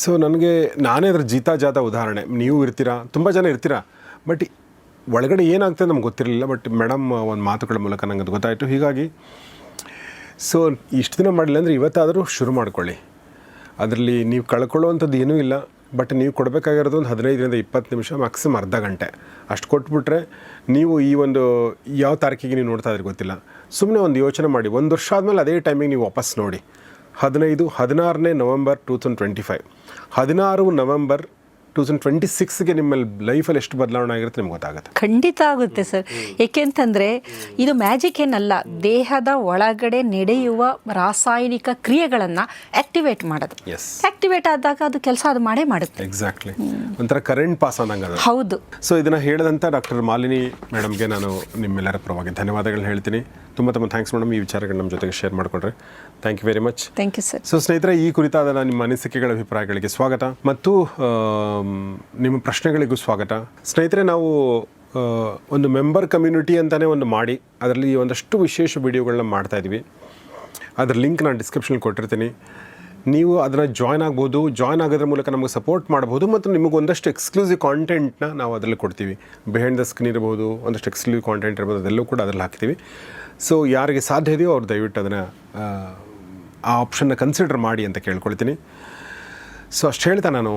so ನನಗೆ ನಾನೇ ಅದ್ರ ಜೀತಾ ಜಾತ ಉದಾಹರಣೆ. ನೀವು ಇರ್ತೀರಾ? ತುಂಬ ಜನ ಇರ್ತೀರಾ? ಬಟ್ ಒಳಗಡೆ ಏನಾಗ್ತದೆ ನಮ್ಗೆ ಗೊತ್ತಿರಲಿಲ್ಲ. ಬಟ್ ಮೇಡಮ್ ಒಂದು ಮಾತುಗಳ ಮೂಲಕ ನಂಗೆ ಅದು ಗೊತ್ತಾಯಿತು. ಹೀಗಾಗಿ ಸೊ ಇಷ್ಟು ದಿನ ಮಾಡಲಿಲ್ಲ ಅಂದರೆ ಇವತ್ತಾದರೂ ಶುರು ಮಾಡ್ಕೊಳ್ಳಿ. ಅದರಲ್ಲಿ ನೀವು ಕಳ್ಕೊಳ್ಳುವಂಥದ್ದು ಏನೂ ಇಲ್ಲ. ಬಟ್ ನೀವು ಕೊಡಬೇಕಾಗಿರೋದು ಒಂದು ಹದಿನೈದರಿಂದ ಇಪ್ಪತ್ತು ನಿಮಿಷ ಮ್ಯಾಕ್ಸಿಮಮ್ ಅರ್ಧ ಗಂಟೆ. ಅಷ್ಟು ಕೊಟ್ಬಿಟ್ರೆ ನೀವು ಈ ಒಂದು, ಯಾವ ತಾರೀಕಿಗೆ ನೀವು ನೋಡ್ತಾ ಇದ್ರೆ ಗೊತ್ತಿಲ್ಲ. ಸುಮ್ಮನೆ ಒಂದು ಯೋಚನೆ ಮಾಡಿ. ಒಂದು ವರ್ಷ ಆದಮೇಲೆ ಅದೇ ಟೈಮಿಗೆ ನೀವು ವಾಪಸ್ ನೋಡಿ. ಹದಿನೈದು ಹದಿನಾರನೇ November two thousand twenty five ಹದಿನಾರು ನವಂಬರ್ ಟೂ ತೌಸಂಡ್ ಟ್ವೆಂಟಿ ಸಿಕ್ಸ್ಗೆ ನಿಮ್ಮಲ್ಲಿ ಲೈಫಲ್ಲಿ ಎಷ್ಟು ಬದಲಾವಣೆ ಆಗಿರುತ್ತೆ ನಿಮ್ಗೆ ಗೊತ್ತಾಗುತ್ತೆ. ಖಂಡಿತ ಆಗುತ್ತೆ ಸರ್ ಏಕೆಂತಂದರೆ ಇದು ಮ್ಯಾಜಿಕ್ ಏನಲ್ಲ ದೇಹದ ಒಳಗಡೆ ನಡೆಯುವ ರಾಸಾಯನಿಕ ಕ್ರಿಯೆಗಳನ್ನು ಆಕ್ಟಿವೇಟ್ ಮಾಡೋದು. ಎಸ್ ಆಕ್ಟಿವೇಟ್ ಆದಾಗ ಅದು ಕೆಲಸ ಅದು ಮಾಡೇ ಮಾಡುತ್ತೆ. ಎಕ್ಸಾಕ್ಟ್ಲಿ ಒಂಥರ ಕರೆಂಟ್ ಪಾಸ್ ಆದಂಗೆ ಅದು. ಹೌದು. ಸೊ ಇದನ್ನು ಹೇಳಿದಂಥ ಡಾಕ್ಟರ್ ಮಾಲಿನಿ ಮೇಡಮ್ಗೆ ನಾನು ನಿಮ್ಮೆಲ್ಲರ ಪರವಾಗಿ ಧನ್ಯವಾದಗಳು ಹೇಳ್ತೀನಿ. ತುಂಬ ತುಂಬ ಥ್ಯಾಂಕ್ಸ್ ಮೇಡಮ್ ಈ ವಿಚಾರಗಳು ನಮ್ಮ ಜೊತೆಗೆ ಶೇರ್ ಮಾಡಿಕೊಂಡ್ರೆ. Thank you very much thank you sir so ಸ್ನೇಹಿತರೆ ಈ ಕುರಿತಾದ ನಿಮ್ಮ ಅನಿಸಿಕೆಗಳ ಅಭಿಪ್ರಾಯಗಳಿಗೆ ಸ್ವಾಗತ ಮತ್ತು ನಿಮ್ಮ ಪ್ರಶ್ನೆಗಳಿಗೂ ಸ್ವಾಗತ. ಸ್ನೇಹಿತರೆ ನಾವು ಒಂದು ಮೆಂಬರ್ ಕಮ್ಯುನಿಟಿ ಅಂತಲೇ ಒಂದು ಮಾಡಿ ಅದರಲ್ಲಿ ಒಂದಷ್ಟು ವಿಶೇಷ ವಿಡಿಯೋಗಳನ್ನ ಮಾಡ್ತಾ ಇದ್ವಿ ಅದ್ರ ಲಿಂಕ್ ನಾನು ಡಿಸ್ಕ್ರಿಪ್ಷನ್ ಕೊಟ್ಟಿರ್ತೀನಿ. ನೀವು ಅದನ್ನು ಜಾಯ್ನ್ ಆಗ್ಬೋದು ಜಾಯ್ನ್ ಆಗೋದ್ರ ಮೂಲಕ ನಮಗೆ ಸಪೋರ್ಟ್ ಮಾಡ್ಬೋದು ಮತ್ತು ನಿಮಗೆ ಒಂದಷ್ಟು ಎಕ್ಸ್ಕ್ಲೂಸಿವ್ ಕಾಂಟೆಂಟ್ನ ನಾವು ಅದರಲ್ಲಿ ಕೊಡ್ತೀವಿ. ಬಿಹೈಂಡ್ ದ ಸ್ಕ್ರೀನ್ ಇರ್ಬೋದು ಒಂದಷ್ಟು ಎಕ್ಸ್ಕ್ಲೂಸಿವ್ ಕಾಂಟೆಂಟ್ ಇರ್ಬೋದು ಅದೆಲ್ಲವೂ ಕೂಡ ಅದರಲ್ಲಿ ಹಾಕ್ತೀವಿ. ಸೊ ಯಾರಿಗೆ ಸಾಧ್ಯ ಇದೆಯೋ ಅವ್ರು ದಯವಿಟ್ಟು ಅದನ್ನು, ಆ ಆಪ್ಷನ್ನ ಕನ್ಸಿಡರ್ ಮಾಡಿ ಅಂತ ಕೇಳ್ಕೊಳ್ತೀನಿ. ಸೊ ಅಷ್ಟು ಹೇಳ್ತಾ ನಾನು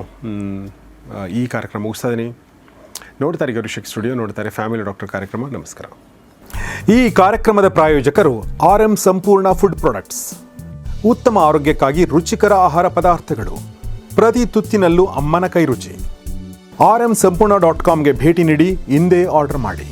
ಈ ಕಾರ್ಯಕ್ರಮ ಮುಗಿಸ್ತಾ ಇದ್ದೀನಿ ನೋಡ್ತಾರೆ ಗೌರಿಶಕ್ ಸ್ಟುಡಿಯೋ ನೋಡ್ತಾರೆ ಫ್ಯಾಮಿಲಿ ಡಾಕ್ಟರ್ ಕಾರ್ಯಕ್ರಮ. ನಮಸ್ಕಾರ. ಈ ಕಾರ್ಯಕ್ರಮದ ಪ್ರಾಯೋಜಕರು R M Sampoorna food products ಉತ್ತಮ ಆರೋಗ್ಯಕ್ಕಾಗಿ ರುಚಿಕರ ಆಹಾರ ಪದಾರ್ಥಗಳು. ಪ್ರತಿ ತುತ್ತಿನಲ್ಲೂ ಅಮ್ಮನ ಕೈ ರುಚಿ. ಆರ್ ಎಂ ಸಂಪೂರ್ಣ ಡಾಟ್ ಕಾಮ್ಗೆ ಭೇಟಿ ನೀಡಿ ಇಂದೇ ಆರ್ಡರ್ ಮಾಡಿ.